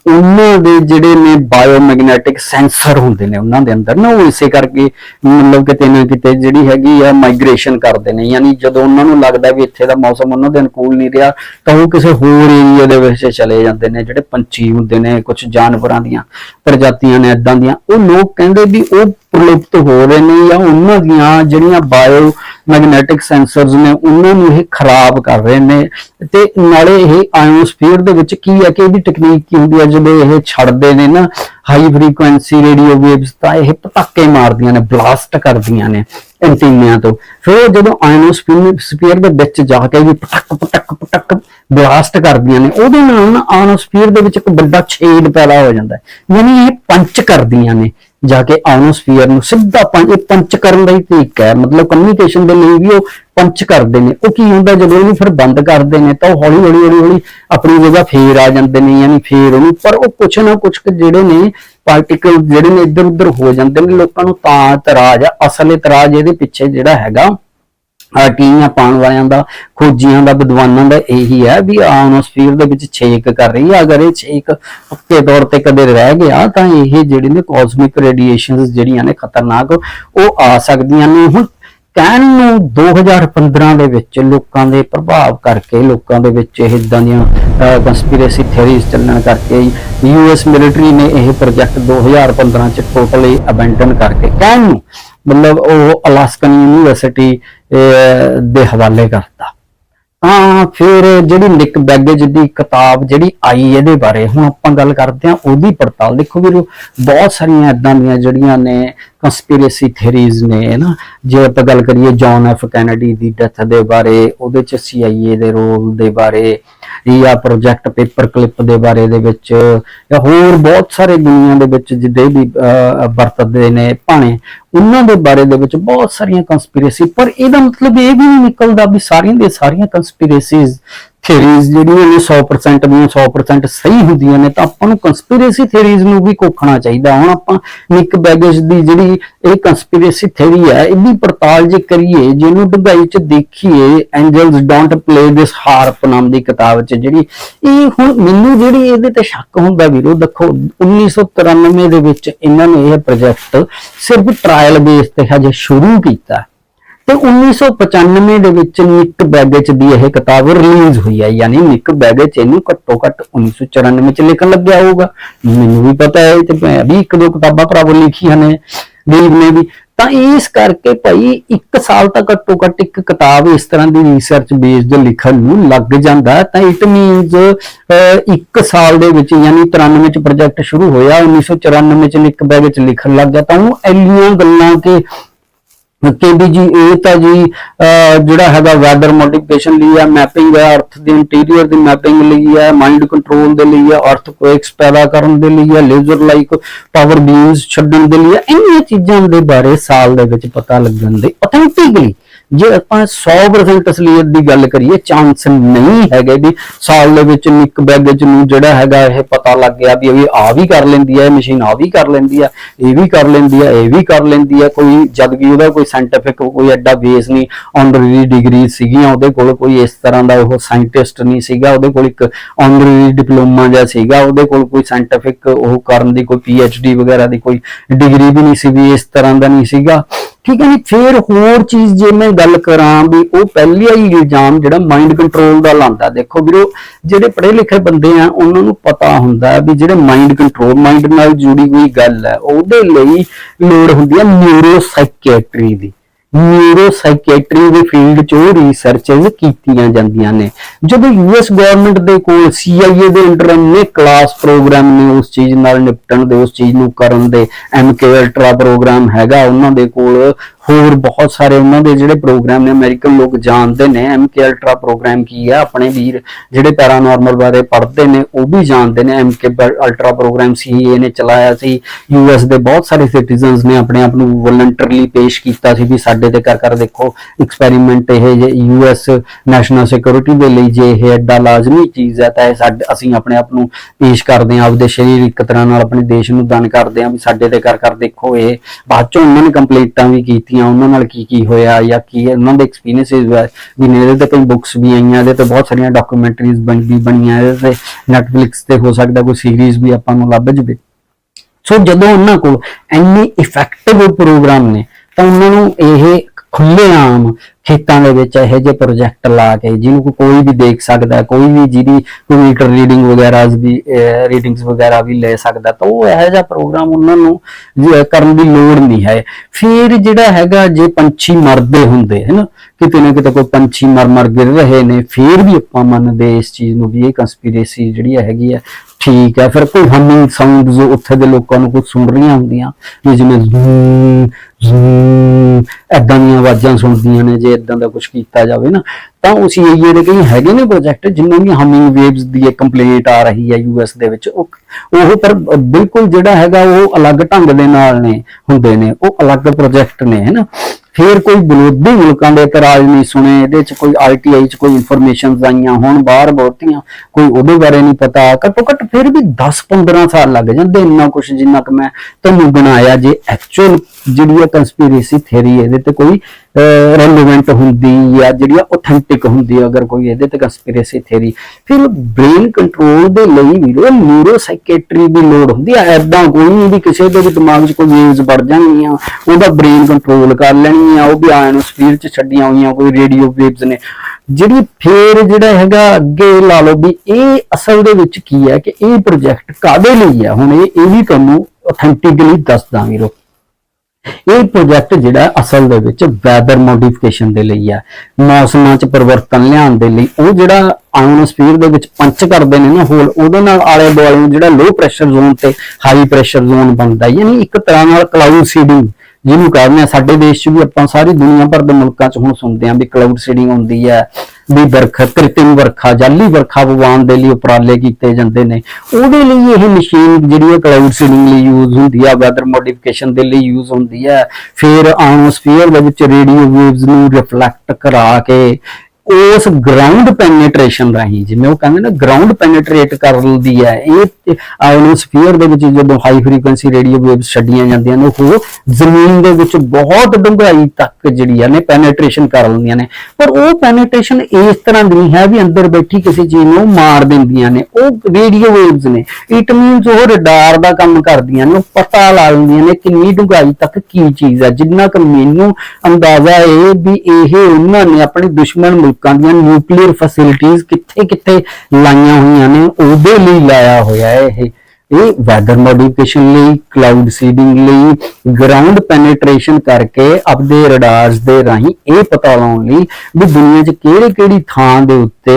ਉਹਨਾਂ ਦੇ ਜਿਹੜੇ ਨੇ ਬਾਇਓਮੈਗਨੈਟਿਕ ਸੈਂਸਰ ਹੁੰਦੇ ਨੇ, ਉਹਨਾਂ ਦੇ ਅੰਦਰ ਨਾ ਉਹ ਇਸੇ ਕਰਕੇ ਮਤਲਬ ਕਿਤੇ ਨਾ ਕਿਤੇ ਜਿਹੜੀ ਹੈਗੀ ਆ ਮਾਈਗ੍ਰੇਸ਼ਨ ਕਰਦੇ ਨੇ, ਯਾਨੀ ਜਦੋਂ ਉਹਨਾਂ ਨੂੰ ਲੱਗਦਾ ਵੀ ਇੱਥੇ ਦਾ ਮੌਸਮ ਉਹਨਾਂ ਦੇ ਅਨੁਕੂਲ ਨਹੀਂ ਰਿਹਾ, ਤਾਂ ਉਹ ਕਿਸੇ ਹੋਰ ਏਰੀਆ ਦੇ ਵਿੱਚ ਚਲੇ ਜਾਂਦੇ ਨੇ, ਜਿਹੜੇ ਪੰਛੀ ਹੁੰਦੇ ਨੇ ਕੁਝ ਜਾਨਵਰਾਂ ਦੀਆਂ, ਪ੍ਰਜਾਤੀਆਂ ਨੇ ਇਦਾਂ ਦੀਆਂ, ਉਹ ਲੋਕ ਕਹਿੰਦੇ ਵੀ ਉਹ ਪ੍ਰਲੁਪਤ ਹੋ ਰਹੇ ਨੇ ਜਾਂ ਉਹਨਾਂ ਦੀਆਂ ਜਿਹੜੀਆਂ ਬਾਇਓ ਮੈਗਨੈਟਿਕ ਸੈਂਸਰਸ ਨੇ, ਉਹਨਾਂ ਨੂੰ ਇਹ ਖਰਾਬ ਕਰ ਰਹੇ ਨੇ, ਤੇ ਨਾਲੇ ਇਹ ਆਇਓਸਫੀਅਰ ਦੇ ਵਿੱਚ ਕੀ ਹੈ ਕਿ ਇਹਦੀ ਟੈਕਨੀਕ ਕੀ ਹੁੰਦੀ ਹੈ ਜਦੋਂ ਇਹ ਛੱਡਦੇ ਨੇ ਨਾ ਹਾਈ ਫ੍ਰੀਕੁਐਂਸੀ ਰੇਡੀਓ ਵੇਵਸ ਤਾਂ ਇਹ ਪਟਾਕੇ ਮਾਰਦੀਆਂ ਨੇ ਬਲਾਸਟ ਕਰਦੀਆਂ ਨੇ ਐਂਟੀਨਿਆਂ ਤੋਂ। ਫਿਰ ਜਦੋਂ ਆਇਓਸਫੀਅਰ ਦੇ ਵਿੱਚ ਜਾ ਕੇ ਵੀ ਪਟਕ ਪਟਕ ਪਟਕ ਬਲਾਸਟ ਕਰਦੀਆਂ ਨੇ, ਉਹਦੇ ਨਾਲ ਨਾ ਆਇਓਸਫੀਅਰ ਦੇ ਵਿੱਚ ਇੱਕ ਵੱਡਾ ਛੇਦ ਪੈਦਾ ਹੋ ਜਾਂਦਾ ਯਾਨੀ ਇਹ ਪੰਚ ਕਰਦੀਆਂ ਨੇ। ਜਾ ਕੇ ਆਇਓਨੋਸਫੀਅਰ ਨੂੰ ਸਿੱਧਾ ਪੰਚ ਇਹ ਪੰਚ ਕਰਨ ਦਾ ਹੀ ਤਰੀਕਾ ਹੈ। ਮਤਲਬ ਕਮਿਊਨੀਕੇਸ਼ਨ ਦੇ ਲਈ ਵੀ ਉਹ ਪੰਚ ਕਰਦੇ ਨੇ। ਉਹ ਕੀ ਹੁੰਦਾ, ਜਦੋਂ ਇਹਨੂੰ ਫਿਰ ਬੰਦ ਕਰਦੇ ਨੇ, ਤਾਂ ਉਹ ਹੌਲੀ ਹੌਲੀ ਹੌਲੀ ਹੌਲੀ ਆਪਣੀ ਜਗ੍ਹਾ ਫੇਰ ਆ ਜਾਂਦੇ ਨੇ, ਯਾਨੀ ਫੇਰ ਉਹਨੂੰ। ਪਰ ਉਹ ਕੁਛ ਨਾ ਕੁਛ ਜਿਹੜੇ ਨੇ ਪਾਰਟੀਕਲ ਜਿਹੜੇ ਨੇ ਇੱਧਰ ਉੱਧਰ ਹੋ ਜਾਂਦੇ ਨੇ, ਲੋਕਾਂ ਨੂੰ ਤਾਂ ਇਤਰਾਜ਼ ਆ, ਅਸਲ ਇਤਰਾਜ਼ ਇਹਦੇ ਪਿੱਛੇ ਜਿਹੜਾ ਹੈਗਾ। ਟੀਆਂ ਪਾਉਣ ਵਾਲਿਆਂ ਦਾ, ਖੋਜੀਆਂ ਦਾ, ਵਿਦਵਾਨਾਂ ਦਾ ਇਹੀ ਹੈ ਵੀ ਆਇਓਨੋਸਫੀਅਰ ਦੇ ਵਿੱਚ ਛੇਕ ਕਰ ਰਹੀ ਹੈ ਅਗਰ ਇਹ ਛੇਕ ਪੱਕੇ ਤੌਰ ਤੇ ਕਦੇ ਰਹਿ ਗਿਆ, ਤਾਂ ਇਹ ਜਿਹੜੇ ਨੇ ਕਾਸਮਿਕ ਰੇਡੀਏਸ਼ਨਸ ਜਿਹੜੀਆਂ ਨੇ ਖਤਰਨਾਕ, ਉਹ ਆ ਸਕਦੀਆਂ ਨੇ। ਹੁਣ ਕਹਿਣ ਨੂੰ 2015 ਦੇ ਵਿੱਚ ਲੋਕਾਂ ਦੇ ਪ੍ਰਭਾਵ ਕਰਕੇ, ਲੋਕਾਂ ਦੇ ਵਿੱਚ ਇਹ ਇਦਾਂ ਦੀਆਂ ਕਨਸਪੀਰੇਸੀ ਥਿਉਰੀਜ਼ ਚੱਲਣ ਕਰਕੇ ਯੂਐਸ ਮਿਲਟਰੀ ਨੇ ਇਹ ਪ੍ਰੋਜੈਕਟ 2015 ਚ ਟੋਟਲੀ ਅਬੈਂਡਨ ਕਰਕੇ ਕਹਿਣ ਨੂੰ, ਮਤਲਬ ਉਹ ਅਲਾਸਕਨ ਯੂਨੀਵਰਸਿਟੀ ਦੇ ਹਵਾਲੇ ਕਰਤਾ। ਤਾਂ ਫਿਰ ਜਿਹੜੀ ਨਿਕ ਬੈਗੇਜ ਦੀ ਕਿਤਾਬ ਜਿਹੜੀ ਆਈ ਇਹਦੇ ਬਾਰੇ ਹੁਣ ਆਪਾਂ ਗੱਲ ਕਰਦੇ ਹਾਂ ਉਹਦੀ ਪੜਤਾਲ। ਦੇਖੋ ਵੀਰੋ, ਬਹੁਤ ਸਾਰੀਆਂ ਇਦਾਂ ਦੀਆਂ ਜਿਹੜੀਆਂ ਨੇ ਕਨਸਪੀਰੇਸੀ ਥਿਉਰੀਜ਼ ਨੇ ਨਾ? ਜੇ ਆਪਾਂ ਗੱਲ ਕਰੀਏ ਜੌਨ ਐਫ ਕੈਨੇਡੀ ਦੀ ਡੈਥ ਦੇ ਬਾਰੇ, ਉਹਦੇ ਚ ਸੀਆਈਏ ਦੇ ਰੋਲ ਦੇ ਬਾਰੇ ਜਾਂ ਪ੍ਰੋਜੈਕਟ ਪੇਪਰ ਕਲਿੱਪ ਦੇ ਬਾਰੇ ਦੇ ਵਿੱਚ ਜਾਂ ਹੋਰ ਬਹੁਤ ਸਾਰੇ ਦੁਨੀਆ ਦੇ ਵਿੱਚ ਜਿੱਦੇ ਵੀ ਅਹ, ਵਰਤਦੇ ਨੇ ਭਾਣੇ ਉਹਨਾਂ ਦੇ ਬਾਰੇ ਦੇ ਵਿੱਚ ਬਹੁਤ ਸਾਰੀਆਂ ਕਨਸਪੀਰੇਸੀ ਪਰ ਇਹਦਾ ਮਤਲਬ ਇਹ ਵੀ ਨਹੀਂ ਨਿਕਲਦਾ ਵੀ ਸਾਰੀਆਂ ਦੀਆਂ ਸਾਰੀਆਂ ਕਨਸਪੀਰੇਸੀਜ਼ ਥਿਊਰੀਜ਼ ਜਿਹੜੀਆਂ ਨੇ 100% ਦੀਆਂ 100% ਸਹੀ ਹੁੰਦੀਆਂ ਨੇ, ਤਾਂ ਆਪਾਂ ਨੂੰ ਕਨਸਪੀਰੇਸੀ ਥਿਊਰੀਜ਼ ਨੂੰ ਵੀ ਕੋਖਣਾ ਚਾਹੀਦਾ। ਹੁਣ ਆਪਾਂ ਨਿਕ ਬੈਗੇਜ ਦੀ ਜਿਹੜੀ ਇਹ ਕਨਸਪੀਰੇਸੀ ਥਿਊਰੀ ਹੈ, ਇਹਦੀ ਪੜਤਾਲ ਜੇ ਕਰੀਏ, ਜਿਹਨੂੰ ਡੁੰਗਾਈ ਚ ਦੇਖੀਏ angels don't play this HAARP ਨਾਮ ਦੀ ਕਿਤਾਬ ਚ ਜਿਹੜੀ, ਇਹ ਹੁਣ ਮੈਨੂੰ ਜਿਹੜੀ ਇਹਦੇ ਤੇ ਸ਼ੱਕ ਹੁੰਦਾ ਵੀਰੋ, ਦੇਖੋ 1993 ਦੇ ਵਿੱਚ ਇਹਨਾਂ ਨੇ ਇਹ ਪ੍ਰੋਜੈਕਟ ਸਿਰਫ ਟ੍ਰਾਇਲ ਬੇਸ ਤੇ ਹਜੇ ਸ਼ੁਰੂ ਕੀਤਾ। ਤੇ 1995 ਦੇ ਵਿੱਚ ਨਿਕ ਬੈਗੇਜ ਦੀ ਇਹ ਕਿਤਾਬ ਰਿਲੀਜ਼ ਹੋਈ ਹੈ, ਯਾਨੀ ਨਿਕ ਬੈਗੇਜ ਇਹਨੂੰ ਘੱਟੋ ਘੱਟ 1994 ਚ ਲਿਖਣ ਲੱਗਿਆ ਹੋਊਗਾ। ਮੈਨੂੰ ਵੀ ਪਤਾ ਹੈ ਤੇ ਮੈਂ ਵੀ ਇੱਕ ਦੋ ਕਿਤਾਬਾਂ ਭਰਾਵੋ ਲਿਖੀਆਂ ਨੇ ਦੀਪ ਨੇ ਵੀ। ਤਾਂ ਇਸ ਕਰਕੇ ਭਾਈ 1 ਸਾਲ ਤੱਕ ਘੱਟੋ ਘੱਟ ਇੱਕ ਕਿਤਾਬ ਇਸ ਤਰ੍ਹਾਂ ਦੀ ਰਿਸਰਚ ਬੇਸਡ ਲਿਖਣ ਨੂੰ ਲੱਗ ਜਾਂਦਾ ਤਾਂ ਇਟ ਮੀਨਸ 1 ਸਾਲ ਦੇ ਵਿੱਚ ਯਾਨੀ 93 ਚ ਪ੍ਰੋਜੈਕਟ ਸ਼ੁਰੂ ਹੋਇਆ 1994 ਚ ਨਿਕ ਚ ਲਿਖਣ ਲੱਗ ਗਿਆ। ਤਾਂ ਉਹ ਐਲੀਆਂ ਗੱਲਾਂ ਕਿ ਕਹਿੰਦੀ ਜੀ, ਇਹ ਤਾਂ ਜੀ ਜਿਹੜਾ ਹੈਗਾ ਵੈਦਰ ਮੋਡੀਫਿਕੇਸ਼ਨ ਲਈ ਆ ਮੈਪਿੰਗ ਹੈ ਅਰਥ ਦੇ ਇੰਟੀਰੀਅਰ ਦੀ ਮੈਪਿੰਗ ਲਈ ਹੈ ਮਾਈਂਡ ਕੰਟਰੋਲ ਦੇ ਲਈ ਹੈ ਅਰਥਕੁਏਕਸ ਪੈਦਾ ਕਰਨ ਦੇ ਲਈ ਹੈ ਲੇਜ਼ਰ ਲਾਈਕ ਪਾਵਰ ਬੀਮਸ ਛੱਡਣ ਦੇ ਲਈ ਆ ਇੰਨੀਆਂ ਚੀਜ਼ਾਂ ਦੇ ਬਾਰੇ ਸਾਲ ਦੇ ਵਿੱਚ ਪਤਾ ਲੱਗਣ ਦੇ ਅਥੈਂਟਿਕਲੀ ਜੇ ਆਪਾਂ 100% ਅਸਲੀਅਤ ਦੀ ਗੱਲ ਕਰੀਏ ਚਾਂਸ ਨਹੀਂ ਹੈਗੇ ਵੀ ਸਾਲ ਦੇ ਵਿੱਚ ਨਿੱਕ ਬੈਗੇਜ ਨੂੰ ਜਿਹੜਾ ਹੈਗਾ ਇਹ ਪਤਾ ਲੱਗ ਗਿਆ ਵੀ ਇਹ ਆ ਵੀ ਕਰ ਲੈਂਦੀ ਹੈ ਇਹ ਮਸ਼ੀਨ ਆ ਵੀ ਕਰ ਲੈਂਦੀ ਹੈ ਇਹ ਵੀ ਕਰ ਲੈਂਦੀ ਹੈ ਇਹ ਵੀ ਕਰ ਲੈਂਦੀ ਹੈ ਕੋਈ ਜਦ ਕਿ ਉਹਦਾ ਕੋਈ ਸਾਇੰਟਿਫਿਕ ਕੋਈ ਐਡਾ ਬੇਸ ਨਹੀਂ ਆਨਰਰੀ ਡਿਗਰੀ ਸੀਗੀਆਂ ਉਹਦੇ ਕੋਲ, ਕੋਈ ਇਸ ਤਰ੍ਹਾਂ ਦਾ ਉਹ ਸਾਇੰਟਿਸਟ ਨਹੀਂ ਸੀਗਾ, ਉਹਦੇ ਕੋਲ ਇੱਕ ਆਨਰਰੀ ਡਿਪਲੋਮਾ ਜਿਹਾ ਸੀਗਾ, ਉਹਦੇ ਕੋਲ ਕੋਈ ਸਾਇੰਟਿਫਿਕ ਉਹ ਕਰਨ ਦੀ, ਕੋਈ ਪੀਐਚਡੀ ਵਗੈਰਾ ਦੀ ਕੋਈ ਡਿਗਰੀ ਵੀ ਨਹੀਂ ਸੀ ਵੀ ਇਸ ਤਰ੍ਹਾਂ ਦਾ ਨਹੀਂ ਸੀਗਾ। ਠੀਕ ਹੈ ਜੀ, ਫਿਰ ਹੋਰ ਚੀਜ਼ ਜੇ ਮੈਂ ਗੱਲ ਕਰਾਂ ਵੀ ਉਹ ਪਹਿਲੀ ਹੀ ਇਲਜ਼ਾਮ ਜਿਹੜਾ ਮਾਈਂਡ ਕੰਟਰੋਲ ਦਾ ਲਾਂਦਾ ਦੇਖੋ ਵੀਰੋ, ਜਿਹੜੇ ਪੜ੍ਹੇ ਲਿਖੇ ਬੰਦੇ ਆ, ਉਹਨਾਂ ਨੂੰ ਪਤਾ ਹੁੰਦਾ ਵੀ ਜਿਹੜੇ ਮਾਈਂਡ ਕੰਟਰੋਲ ਮਾਈਂਡ ਨਾਲ ਜੁੜੀ ਹੋਈ ਗੱਲ ਹੈ, ਉਹਦੇ ਲਈ ਲੋੜ ਹੁੰਦੀ ਹੈ ਨਿਊਰੋ ਸਾਈਕੈਟਰੀ ਦੀ। ਨਿਊਰੋਸਾਈਕੈਟਰੀ ਦੇ ਫੀਲਡ 'ਚ ਉਹ ਰਿਸਰਚਸ ਕੀਤੀਆਂ ਜਾਂਦੀਆਂ ਨੇ। ਜਦੋਂ ਯੂਐਸ ਗਵਰਨਮੈਂਟ ਦੇ ਕੋਲ ਸੀਆਈਏ ਦੇ ਅੰਡਰ ਨੇ ਕਲਾਸ ਪ੍ਰੋਗਰਾਮ ਨੇ ਉਸ ਚੀਜ਼ ਨਾਲ ਨਿਪਟਣ ਦੇ, ਉਸ ਚੀਜ਼ ਨੂੰ ਕਰਨ ਦੇ ਐਮਕੇ ਅਲਟਰਾ ਪ੍ਰੋਗਰਾਮ ਹੈਗਾ, ਉਹਨਾਂ ਦੇ ਕੋਲ ਹੋਰ ਬਹੁਤ ਸਾਰੇ ਉਹਨਾਂ ਦੇ ਜਿਹੜੇ ਪ੍ਰੋਗਰਾਮ ਨੇ ਅਮਰੀਕਨ ਲੋਕ ਜਾਣਦੇ ਨੇ ਐਮਕੇ ਅਲਟਰਾ ਪ੍ਰੋਗਰਾਮ ਕੀ ਹੈ, ਆਪਣੇ ਵੀਰ ਜਿਹੜੇ ਪੈਰਾਨੋਰਮਲ ਬਾਰੇ ਪੜ੍ਹਦੇ ਨੇ, ਉਹ ਵੀ ਜਾਣਦੇ ਨੇ ਐਮਕੇ ਅਲਟਰਾ ਪ੍ਰੋਗਰਾਮ ਸੀਏ ਨੇ ਚਲਾਇਆ ਸੀ ਯੂਐਸ ਦੇ ਬਹੁਤ ਸਾਰੇ ਸਿਟੀਜ਼ਨਸ ਨੇ ਆਪਣੇ ਆਪ ਨੂੰ ਵੋਲੰਟਰਲੀ ਪੇਸ਼ ਕੀਤਾ ਸੀ ਵੀ ਸਾਡੇ ਤੇ ਕਰ ਕਰ ਦੇਖੋ ਐਕਸਪੈਰੀਮੈਂਟ ਇਹ ਜੇ ਯੂਐਸ ਨੈਸ਼ਨਲ ਸਿਕਿਉਰਿਟੀ ਦੇ ਲਈ ਜੇ ਇਹ ਐਡਾ ਲਾਜ਼ਮੀ ਚੀਜ਼ ਹੈ, ਤਾਂ ਇਹ ਸਾਡੇ, ਅਸੀਂ ਆਪਣੇ ਆਪ ਨੂੰ ਪੇਸ਼ ਕਰਦੇ ਹਾਂ, ਆਪਦੇ ਸਰੀਰ ਇੱਕ ਤਰ੍ਹਾਂ ਨਾਲ ਆਪਣੇ ਦੇਸ਼ ਨੂੰ ਦਾਨ ਕਰਦੇ ਹਾਂ ਵੀ ਸਾਡੇ ਤੇ ਕਰ ਕਰ ਦੇਖੋ, ਇਹ ਬਾਅਦ ਚੋਂ ਉਹਨਾਂ ਨੇ ਕੰਪਲੀਟਾਂ ਵੀ ਕੀਤੀ ਕੀਤੀਆਂ ਉਹਨਾਂ ਨਾਲ ਕੀ ਕੀ ਹੋਇਆ ਜਾਂ ਕੀ ਉਹਨਾਂ ਦੇ ਐਕਸਪੀਰੀਐਂਸਸ ਵੀ ਨੇ ਇਹਦੇ ਤੇ ਕਈ ਬੁੱਕਸ ਵੀ ਆਈਆਂ, ਇਹਦੇ ਤੇ ਬਹੁਤ ਸਾਰੀਆਂ ਡਾਕੂਮੈਂਟਰੀਜ਼ ਬਣ ਵੀ ਬਣੀਆਂ, ਇਹਦੇ ਤੇ ਨੈਟਫਲਿਕਸ ਤੇ ਹੋ ਸਕਦਾ ਕੋਈ ਸੀਰੀਜ਼ ਵੀ ਆਪਾਂ ਨੂੰ ਲੱਭ ਜਵੇ। ਸੋ ਜਦੋਂ ਉਹਨਾਂ ਕੋਲ ਇੰਨੇ ਇਫੈਕਟਿਵ ਪ੍ਰੋਗਰਾਮ ਨੇ, ਤਾਂ ਉਹਨਾਂ ਨੂੰ ਇਹ ਖੁੱਲੇ ਖੇਤਾਂ ਦੇ ਵਿੱਚ ਇਹੋ ਜਿਹੇ ਪ੍ਰੋਜੈਕਟ ਲਾ ਕੇ ਜਿਹਨੂੰ ਕੋਈ ਵੀ ਦੇਖ ਸਕਦਾ, ਕੋਈ ਵੀ ਜਿਹਦੀ ਕੋਈ ਮੀਟਰ ਰੀਡਿੰਗ ਵਗੈਰਾ ਵੀ ਰੀਡਿੰਗਸ ਵਗੈਰਾ ਵੀ ਲੈ ਸਕਦਾ, ਤਾਂ ਉਹ ਇਹੋ ਜਿਹਾ ਪ੍ਰੋਗਰਾਮ ਉਹਨਾਂ ਨੂੰ ਕਰਨ ਦੀ ਲੋੜ ਨਹੀਂ ਹੈ। ਫਿਰ ਜਿਹੜਾ ਹੈਗਾ ਜੇ ਪੰਛੀ ਮਰਦੇ ਹੁੰਦੇ ਹੈ ਕਿਤੇ ਨਾ ਕਿਤੇ ਕੋਈ ਪੰਛੀ ਮਰ ਮਰ ਗਿਰ ਰਹੇ ਨੇ, ਫਿਰ ਵੀ ਆਪਾਂ ਮੰਨਦੇ ਇਸ ਚੀਜ਼ ਨੂੰ ਵੀ ਇਹ ਕੰਸਪੀਰੇਸੀ ਜਿਹੜੀ ਹੈਗੀ ਹੈ ਠੀਕ ਹੈ ਫਿਰ ਕੋਈ ਹਮਿੰਗ ਸਾਊਂਡਸ ਉੱਥੇ ਦੇ ਲੋਕਾਂ ਨੂੰ ਕੁਝ ਸੁਣ ਰਹੀਆਂ ਹੁੰਦੀਆਂ, ਵੀ ਜਿਵੇਂ ਜ਼ੂਮ ਐਦਾਂ ਦੀਆਂ ਆਵਾਜ਼ਾਂ ਸੁਣਦੀਆਂ ਨੇ, ਜੇ ਇਦਾਂ ਦਾ ਕੁਝ ਕੀਤਾ ਜਾਵੇ ਨਾ, ਤਾਂ ਉਸ ਏਰੀਏ ਦੇ ਕਈ ਹੈਗੇ ਨੇ ਪ੍ਰੋਜੈਕਟ ਜਿਨ੍ਹਾਂ ਦੀ ਹਮਿੰਗ ਵੇਵਸ ਦੀ ਇੱਕ ਕੰਪਲੀਟ ਆ ਰਹੀ ਹੈ ਯੂਐਸ ਦੇ ਵਿੱਚ। ਉਹ ਉਹ ਪਰ ਬਿਲਕੁਲ ਜਿਹੜਾ ਹੈਗਾ ਉਹ ਅਲੱਗ ਢੰਗ ਦੇ ਨਾਲ ਨੇ, ਹੁੰਦੇ ਨੇ, ਉਹ ਅਲੱਗ ਪ੍ਰੋਜੈਕਟ ਨੇ ਹੈਨਾ ਫਿਰ ਕੋਈ ਵਿਰੋਧੀ ਮੁਲਕਾਂ ਦੇ ਇਤਰਾਜ਼ ਨਹੀਂ ਸੁਣੇ, ਇਹਦੇ ਚ ਕੋਈ ਆਰਟੀਆਈ ਚ ਕੋਈ ਇਨਫੋਰਮੇਸ਼ਨਸ ਆਈਆਂ ਹੁਣ, ਬਾਹਰ ਬਹੁਤੀਆਂ, ਕੋਈ ਉਹਦੇ ਬਾਰੇ ਨਹੀਂ ਪਤਾ। ਘੱਟੋ ਘੱਟ ਫਿਰ ਵੀ 10-15 ਸਾਲ ਲੱਗ ਜਾਂਦੇ, ਇੰਨਾ ਕੁਝ ਜਿੰਨਾ ਕਿ ਮੈਂ ਤੁਹਾਨੂੰ ਬਣਾਇਆ ਜੇ ਐਕਚੁਅਲ ਜਿਹੜੀ ਆ ਕਨਸਪੀਰੇਸੀ ਥਿਅਰੀ ਇਹਦੇ ਤੇ ਕੋਈ ਰੈਲੇਵੈਂਟ ਹੁੰਦੀ ਜਾਂ ਜਿਹੜੀ ਆ ਆਥੈਂਟਿਕ ਹੁੰਦੀ ਹੈ ਅਗਰ ਕੋਈ ਇਹਦੇ ਤੇ ਕਨਸਪੀਰੇਸੀ ਥਿਅਰੀ ਫਿਰ ਬ੍ਰੇਨ ਕੰਟਰੋਲ ਦੇ ਲਈ ਵੀਰੋ ਨਿਊਰੋ ਸਾਈਕੈਟਰੀ ਦੀ ਲੋੜ ਹੁੰਦੀ ਆ। ਐਦਾਂ ਕੋਈ ਨਹੀਂ ਵੀ ਕਿਸੇ ਦੇ ਵੀ ਦਿਮਾਗ 'ਚ ਕੋਈ ਵੇਵਸ ਵੜ ਜਾਣਗੀਆਂ, ਉਹਦਾ ਬ੍ਰੇਨ ਕੰਟਰੋਲ ਕਰ ਲੈਣਗੀਆਂ, ਉਹ ਵੀ ਆਇਨੋਸਫੀਅਰ 'ਚ ਛੱਡੀਆਂ ਹੋਈਆਂ, ਕੋਈ ਰੇਡੀਓ ਵੇਵਸ ਨੇ। ਜਿਹੜੀ ਫੇਰ ਜਿਹੜਾ ਹੈਗਾ ਅੱਗੇ ਲਾ ਲਓ ਵੀ ਇਹ ਅਸਲ ਦੇ ਵਿੱਚ ਕੀ ਹੈ ਕਿ ਇਹ ਪ੍ਰੋਜੈਕਟ ਕਾਦੇ ਲਈ ਹੈ ਹੁਣ ਇਹ ਇਹ ਵੀ ਤੁਹਾਨੂੰ ਆਥੈਂਟਿਕਲੀ ਦੱਸਦਾ ਵੀਰੋ। ਇਹ ਪ੍ਰੋਜੈਕਟ ਜਿਹੜਾ ਅਸਲ ਦੇ ਵਿੱਚ ਵੈਦਰ ਮੋਡੀਫਿਕੇਸ਼ਨ ਦੇ ਲਈ ਹੈ ਮੌਸਮਾਂ 'ਚ ਪਰਿਵਰਤਨ ਲਿਆਉਣ ਦੇ ਲਈ, ਉਹ ਜਿਹੜਾ ਆਇਓਨੋਸਫੀਅਰ ਦੇ ਵਿੱਚ ਪੰਚ ਕਰਦੇ ਨੇ ਨਾ ਹੋਲ ਉਹਦੇ ਨਾਲ ਆਲੇ ਦੁਆਲੇ ਨੂੰ ਜਿਹੜਾ ਲੋ ਪ੍ਰੈਸ਼ਰ ਜ਼ੋਨ ਤੇ ਹਾਈ ਪ੍ਰੈਸ਼ਰ ਜ਼ੋਨ ਬਣਦਾ, ਯਾਨੀ ਇੱਕ ਤਰ੍ਹਾਂ ਨਾਲ ਕਲਾਊਡ ਸੀਡਿੰਗ ਜਿਹਨੂੰ ਕਹਿੰਦੇ ਆ ਸਾਡੇ ਦੇਸ਼ 'ਚ ਵੀ ਆਪਾਂ ਸਾਰੀ ਦੁਨੀਆ ਭਰ ਦੇ ਮੁਲਕਾਂ 'ਚ ਹੁਣ ਸੁਣਦੇ ਆਂ ਵੀ ਕਲਾਊਡ ਸੀਡਿੰਗ ਹੁੰਦੀ ਹੈ ਵੀ ਵਰਖਾ, ਕ੍ਰਿਤਿਮ ਵਰਖਾ ਜਾਲੀ ਵਰਖਾ ਪਵਾਉਣ ਦੇ ਲਈ ਉਪਰਾਲੇ ਕੀਤੇ ਜਾਂਦੇ ਨੇ। ਉਹਦੇ ਲਈ ਇਹ ਮਸ਼ੀਨ ਜਿਹੜੀ ਹੈ ਕਲਾਊਡ ਸੀਡਿੰਗ ਲਈ ਯੂਜ਼ ਹੁੰਦੀ ਹੈ ਵੈਦਰ ਮੋਡੀਫਿਕੇਸ਼ਨ ਦੇ ਲਈ ਯੂਜ਼ ਹੁੰਦੀ ਹੈ ਫਿਰ ਆਇਓਨੋਸਫੀਅਰ ਦੇ ਵਿੱਚ ਰੇਡੀਓ ਵੇਵਸ ਨੂੰ ਰਿਫਲੈਕਟ ਕਰਾ ਕੇ ਉਸ ਗਰਾਊਂਡ ਪੈਨੇਟ੍ਰੇਸ਼ਨ ਰਾਹੀਂ, ਜਿਵੇਂ ਉਹ ਕਹਿੰਦੇ ਨਾ ਗਰਾਊਂਡ ਪੈਨੇਟ੍ਰੇਟ ਕਰਦੀ ਹੈ ਇਹ ਆਇਓਨੋਸਫੀਅਰ ਦੇ ਵਿੱਚ ਜਦੋਂ ਹਾਈ ਫ੍ਰੀਕੁਐਂਸੀ ਰੇਡੀਓ ਵੇਵਸ ਛੱਡੀਆਂ ਜਾਂਦੀਆਂ ਨੇ, ਉਹ ਜ਼ਮੀਨ ਦੇ ਵਿੱਚ ਬਹੁਤ ਡੂੰਘਾਈ ਤੱਕ ਜਿਹੜੀਆਂ ਨੇ ਪੈਨੇਟ੍ਰੇਸ਼ਨ ਕਰ ਲੈਂਦੀਆਂ ਨੇ। ਪਰ ਉਹ ਪੈਨੇਟ੍ਰੇਸ਼ਨ ਇਸ ਤਰ੍ਹਾਂ ਦੀ ਨਹੀਂ ਹੈ ਵੀ ਅੰਦਰ ਬੈਠੀ ਕਿਸੇ ਚੀਜ਼ ਨੂੰ ਮਾਰ ਦਿੰਦੀਆਂ ਨੇ। ਉਹ ਰੇਡੀਓ ਵੇਵਸ ਨੇ। ਇਟ ਮੀਨਸ ਉਹ ਰਡਾਰ ਦਾ ਕੰਮ ਕਰਦੀਆਂ ਨੇ ਪਤਾ ਲਾ ਲੈਂਦੀਆਂ ਨੇ ਕਿੰਨੀ ਡੂੰਘਾਈ ਤੱਕ ਕੀ ਚੀਜ਼ ਹੈ ਜਿੰਨਾ ਕੁ ਮੈਨੂੰ ਅੰਦਾਜ਼ਾ ਇਹ ਵੀ ਇਹ ਉਹਨਾਂ ਨੇ ਆਪਣੇ ਦੁਸ਼ਮਣ ਮੁਲਕਾਂ ਦੀਆਂ ਨਿਊਕਲੀਅਰ ਫੈਸਿਲਿਟੀਆਂ ਕਿੱਥੇ ਕਿੱਥੇ ਲਾਈਆਂ ਹੋਈਆਂ ਨੇ, ਉਹਦੇ ਲਈ ਲਾਇਆ ਹੋਇਆ ਹੈ। ਇਹ ਇਹ ਵੈਦਰ ਮੋਡੀਫਿਕੇਸ਼ਨ ਲਈ ਕਲਾਊਡ ਸੀਡਿੰਗ ਲਈ ਗਰਾਊਂਡ ਪੈਨੇਟ੍ਰੇਸ਼ਨ ਕਰਕੇ ਆਪਦੇ ਰਡਾਰਸ ਦੇ ਰਾਹੀਂ ਇਹ ਪਤਾ ਲਾਉਣ ਲਈ ਵੀ ਦੁਨੀਆ 'ਚ ਕਿਹੜੀ ਕਿਹੜੀ ਥਾਂ ਦੇ ਉੱਤੇ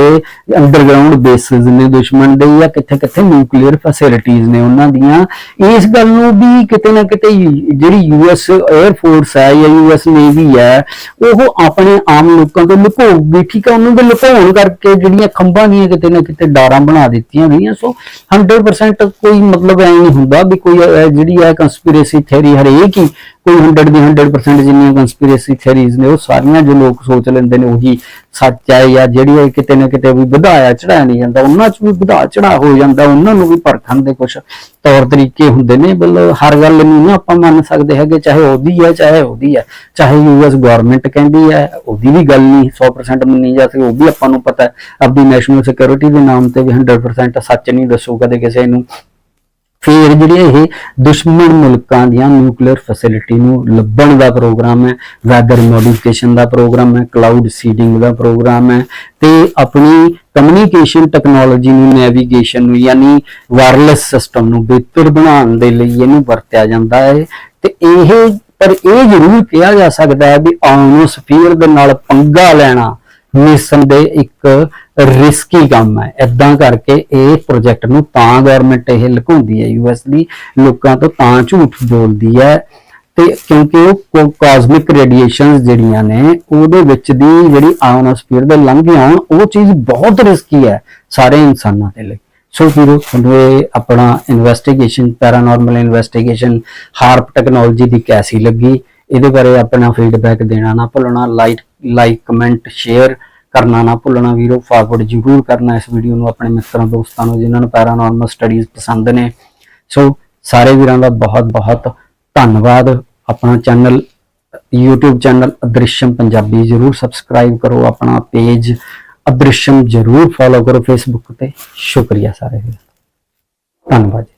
ਅੰਡਰਗਰਾਉਂਡ ਬੇਸਿਸ ਨੇ ਦੁਸ਼ਮਣ ਦੇ ਜਾਂ ਕਿੱਥੇ ਕਿੱਥੇ ਨਿਊਕਲੀਅਰ ਫੈਸਿਲਿਟੀਆਂ ਨੇ ਉਹਨਾਂ ਦੀਆਂ। ਇਸ ਗੱਲ ਨੂੰ ਵੀ ਕਿਤੇ ਨਾ ਕਿਤੇ ਜਿਹੜੀ ਯੂਐਸ 에ਅਰ ਫੋਰਸ ਹੈ ਜਾਂ ਯੂਐਸ ਨੇਵੀ ਹੈ, ਉਹ ਆਪਣੇ ਆਮ ਲੋਕਾਂ ਤੋਂ ਲੁਕੋਊਗੀ ਠੀਕ ਹੈ ਉਹਨਾਂ ਦੇ ਲੁਕਾਉਣ ਕਰਕੇ ਜਿਹੜੀਆਂ ਖੰਭਾਂ ਦੀਆਂ ਕਿਤੇ ਨਾ ਕਿਤੇ ਡਾਰਾਂ ਬਣਾ ਦਿੱਤੀਆਂ ਗਈਆਂ। ਸੋ 100% ਕੋਈ ਮਤਲਬ ਐ ਨਹੀਂ ਹੁੰਦਾ ਵੀ ਕੋਈ ਜਿਹੜੀ ਹੈ ਕਨਸਪੀਰੇਸੀ ਥਿਉਰੀ ਹਰੇਕ ਹੀ ਕੋਈ 100 ਦੀ 100% ਜਿੰਨੀਆਂ ਕਨਸਪੀਰੇਸੀ ਥਿਉਰੀਜ਼ ਨੇ, ਉਹ ਸਾਰੀਆਂ ਜੋ ਲੋਕ ਸੋਚ ਲੈਂਦੇ ਨੇ, ਉਹੀ ਸੱਚ ਹੈ ਜਾਂ ਜਿਹੜੀ ਇਹ ਕਿਤੇ ਨਾ ਕਿਤੇ ਵੀ ਵਧਾਇਆ ਚੜਾਇਆ ਨਹੀਂ ਜਾਂਦਾ, ਉਹਨਾਂ 'ਚ ਵੀ ਵਧਾ ਚੜਾ ਹੋ ਜਾਂਦਾ, ਉਹਨਾਂ ਨੂੰ ਵੀ ਪਰਖਣ ਦੇ ਕੁਝ ਤੌਰ ਤਰੀਕੇ ਹੁੰਦੇ ਨੇ ਮਤਲਬ ਹਰ ਗੱਲ ਨੂੰ ਨਾ ਆਪਾਂ ਮੰਨ ਸਕਦੇ ਹੈਗੇ, ਚਾਹੇ ਉਹਦੀ ਹੈ, ਚਾਹੇ ਉਹਦੀ ਹੈ, ਚਾਹੇ ਯੂਐਸ ਗਵਰਨਮੈਂਟ ਕਹਿੰਦੀ ਹੈ, ਉਹਦੀ ਵੀ ਗੱਲ ਨਹੀਂ 100% ਮੰਨੀ ਜਾ ਸਕਦੀ, ਉਹ ਵੀ ਆਪਾਂ ਨੂੰ ਪਤਾ ਹੈ, ਆਪਣੀ ਨੈਸ਼ਨਲ ਸਿਕਿਉਰਿਟੀ ਦੇ ਨਾਮ ਤੇ ਵੀ 100% ਸੱਚ ਨਹੀਂ ਦੱਸੂ ਕਦੇ ਕਿਸੇ ਨੂੰ। ਫਿਰ ਜਿਹੜੀ ਇਹ ਦੁਸ਼ਮਣ ਮੁਲਕਾਂ ਦੀਆਂ ਨਿਊਕਲੀਅਰ ਫੈਸਿਲਿਟੀ ਨੂੰ ਲੱਭਣ ਦਾ ਪ੍ਰੋਗਰਾਮ ਹੈ ਵੈਦਰ ਮੋਡੀਫਿਕੇਸ਼ਨ ਦਾ ਪ੍ਰੋਗਰਾਮ ਹੈ ਕਲਾਊਡ ਸੀਡਿੰਗ ਦਾ ਪ੍ਰੋਗਰਾਮ ਹੈ, ਤੇ ਆਪਣੀ ਕਮਿਊਨੀਕੇਸ਼ਨ ਟੈਕਨੋਲੋਜੀ ਨੂੰ ਨੈਵੀਗੇਸ਼ਨ ਨੂੰ ਯਾਨੀ ਵਾਇਰਲੈਸ ਸਿਸਟਮ ਨੂੰ ਬਿਹਤਰ ਬਣਾਉਣ ਦੇ ਲਈ ਇਹਨੂੰ ਵਰਤਿਆ ਜਾਂਦਾ ਹੈ। ਤੇ ਇਹ, ਪਰ ਇਹ ਜ਼ਰੂਰ ਕਿਹਾ ਜਾ ਸਕਦਾ ਹੈ ਵੀ ਆਇਓਨੋਸਫੀਅਰ ਦੇ ਨਾਲ ਪੰਗਾ ਲੈਣਾ ਮਿਸਨ ਦੇ ਇੱਕ ਰਿਸਕੀ ਕੰਮ ਹੈ। ਇਦਾਂ ਕਰਕੇ ਇਹ ਪ੍ਰੋਜੈਕਟ ਨੂੰ ਤਾਂ ਗਵਰਨਮੈਂਟ ਇਹ ਲੁਕਾਉਂਦੀ ਹੈ ਯੂਐਸ ਦੀ, ਲੋਕਾਂ ਤੋਂ ਤਾਂ ਝੂਠ ਬੋਲਦੀ ਹੈ ਤੇ ਕਿਉਂਕਿ ਉਹ ਕਾਸਮਿਕ ਰੇਡੀਏਸ਼ਨਸ ਜਿਹੜੀਆਂ ਨੇ, ਉਹਦੇ ਵਿੱਚ ਦੀ ਜਿਹੜੀ ਆਇਓਨੋਸਫੀਅਰ ਦੇ ਲੰਘ ਆਉਣ ਉਹ ਚੀਜ਼ ਬਹੁਤ ਰਿਸਕੀ ਹੈ ਸਾਰੇ ਇਨਸਾਨਾਂ ਦੇ ਲਈ। ਸੋ ਵੀਰੋ, ਤੁਹਾਨੂੰ ਇਹ ਆਪਣਾ investigation paranormal investigation HAARP technology ਦੀ ਕੈਸੀ ਲੱਗੀ? ਇਹਦੇ ਬਾਰੇ ਆਪਣਾ ਫੀਡਬੈਕ ਦੇਣਾ ਨਾ ਭੁੱਲਣਾ ਲਾਈਕ ਲਾਈਕ ਕਮੈਂਟ ਸ਼ੇਅਰ ਕਰਨਾ ਨਾ ਭੁੱਲਣਾ ਵੀਰੋ। ਫਾਰਵਰਡ ਜ਼ਰੂਰ ਕਰਨਾ ਇਸ ਵੀਡੀਓ ਨੂੰ ਆਪਣੇ ਮਿੱਤਰਾਂ, ਦੋਸਤਾਂ ਨੂੰ ਜਿਨ੍ਹਾਂ ਨੂੰ ਪੈਰਾਨੋਰਮਲ ਸਟੱਡੀਜ਼ ਪਸੰਦ ਨੇ। ਸੋ ਸਾਰੇ ਵੀਰਾਂ ਦਾ ਬਹੁਤ ਬਹੁਤ ਧੰਨਵਾਦ। ਆਪਣਾ channel YouTube channel Adrisham Punjabi ਜਰੂਰ ਸਬਸਕ੍ਰਾਈਬ ਕਰੋ। ਆਪਣਾ ਪੇਜ ਅਦ੍ਰਿਸ਼ਮ ਜਰੂਰ ਫੋਲੋ ਕਰੋ Facebook ਤੇ। ਸ਼ੁਕਰੀਆ ਸਾਰੇ ਵੀਰਾਂ ਦਾ। ਧੰਨਵਾਦ ਜੀ।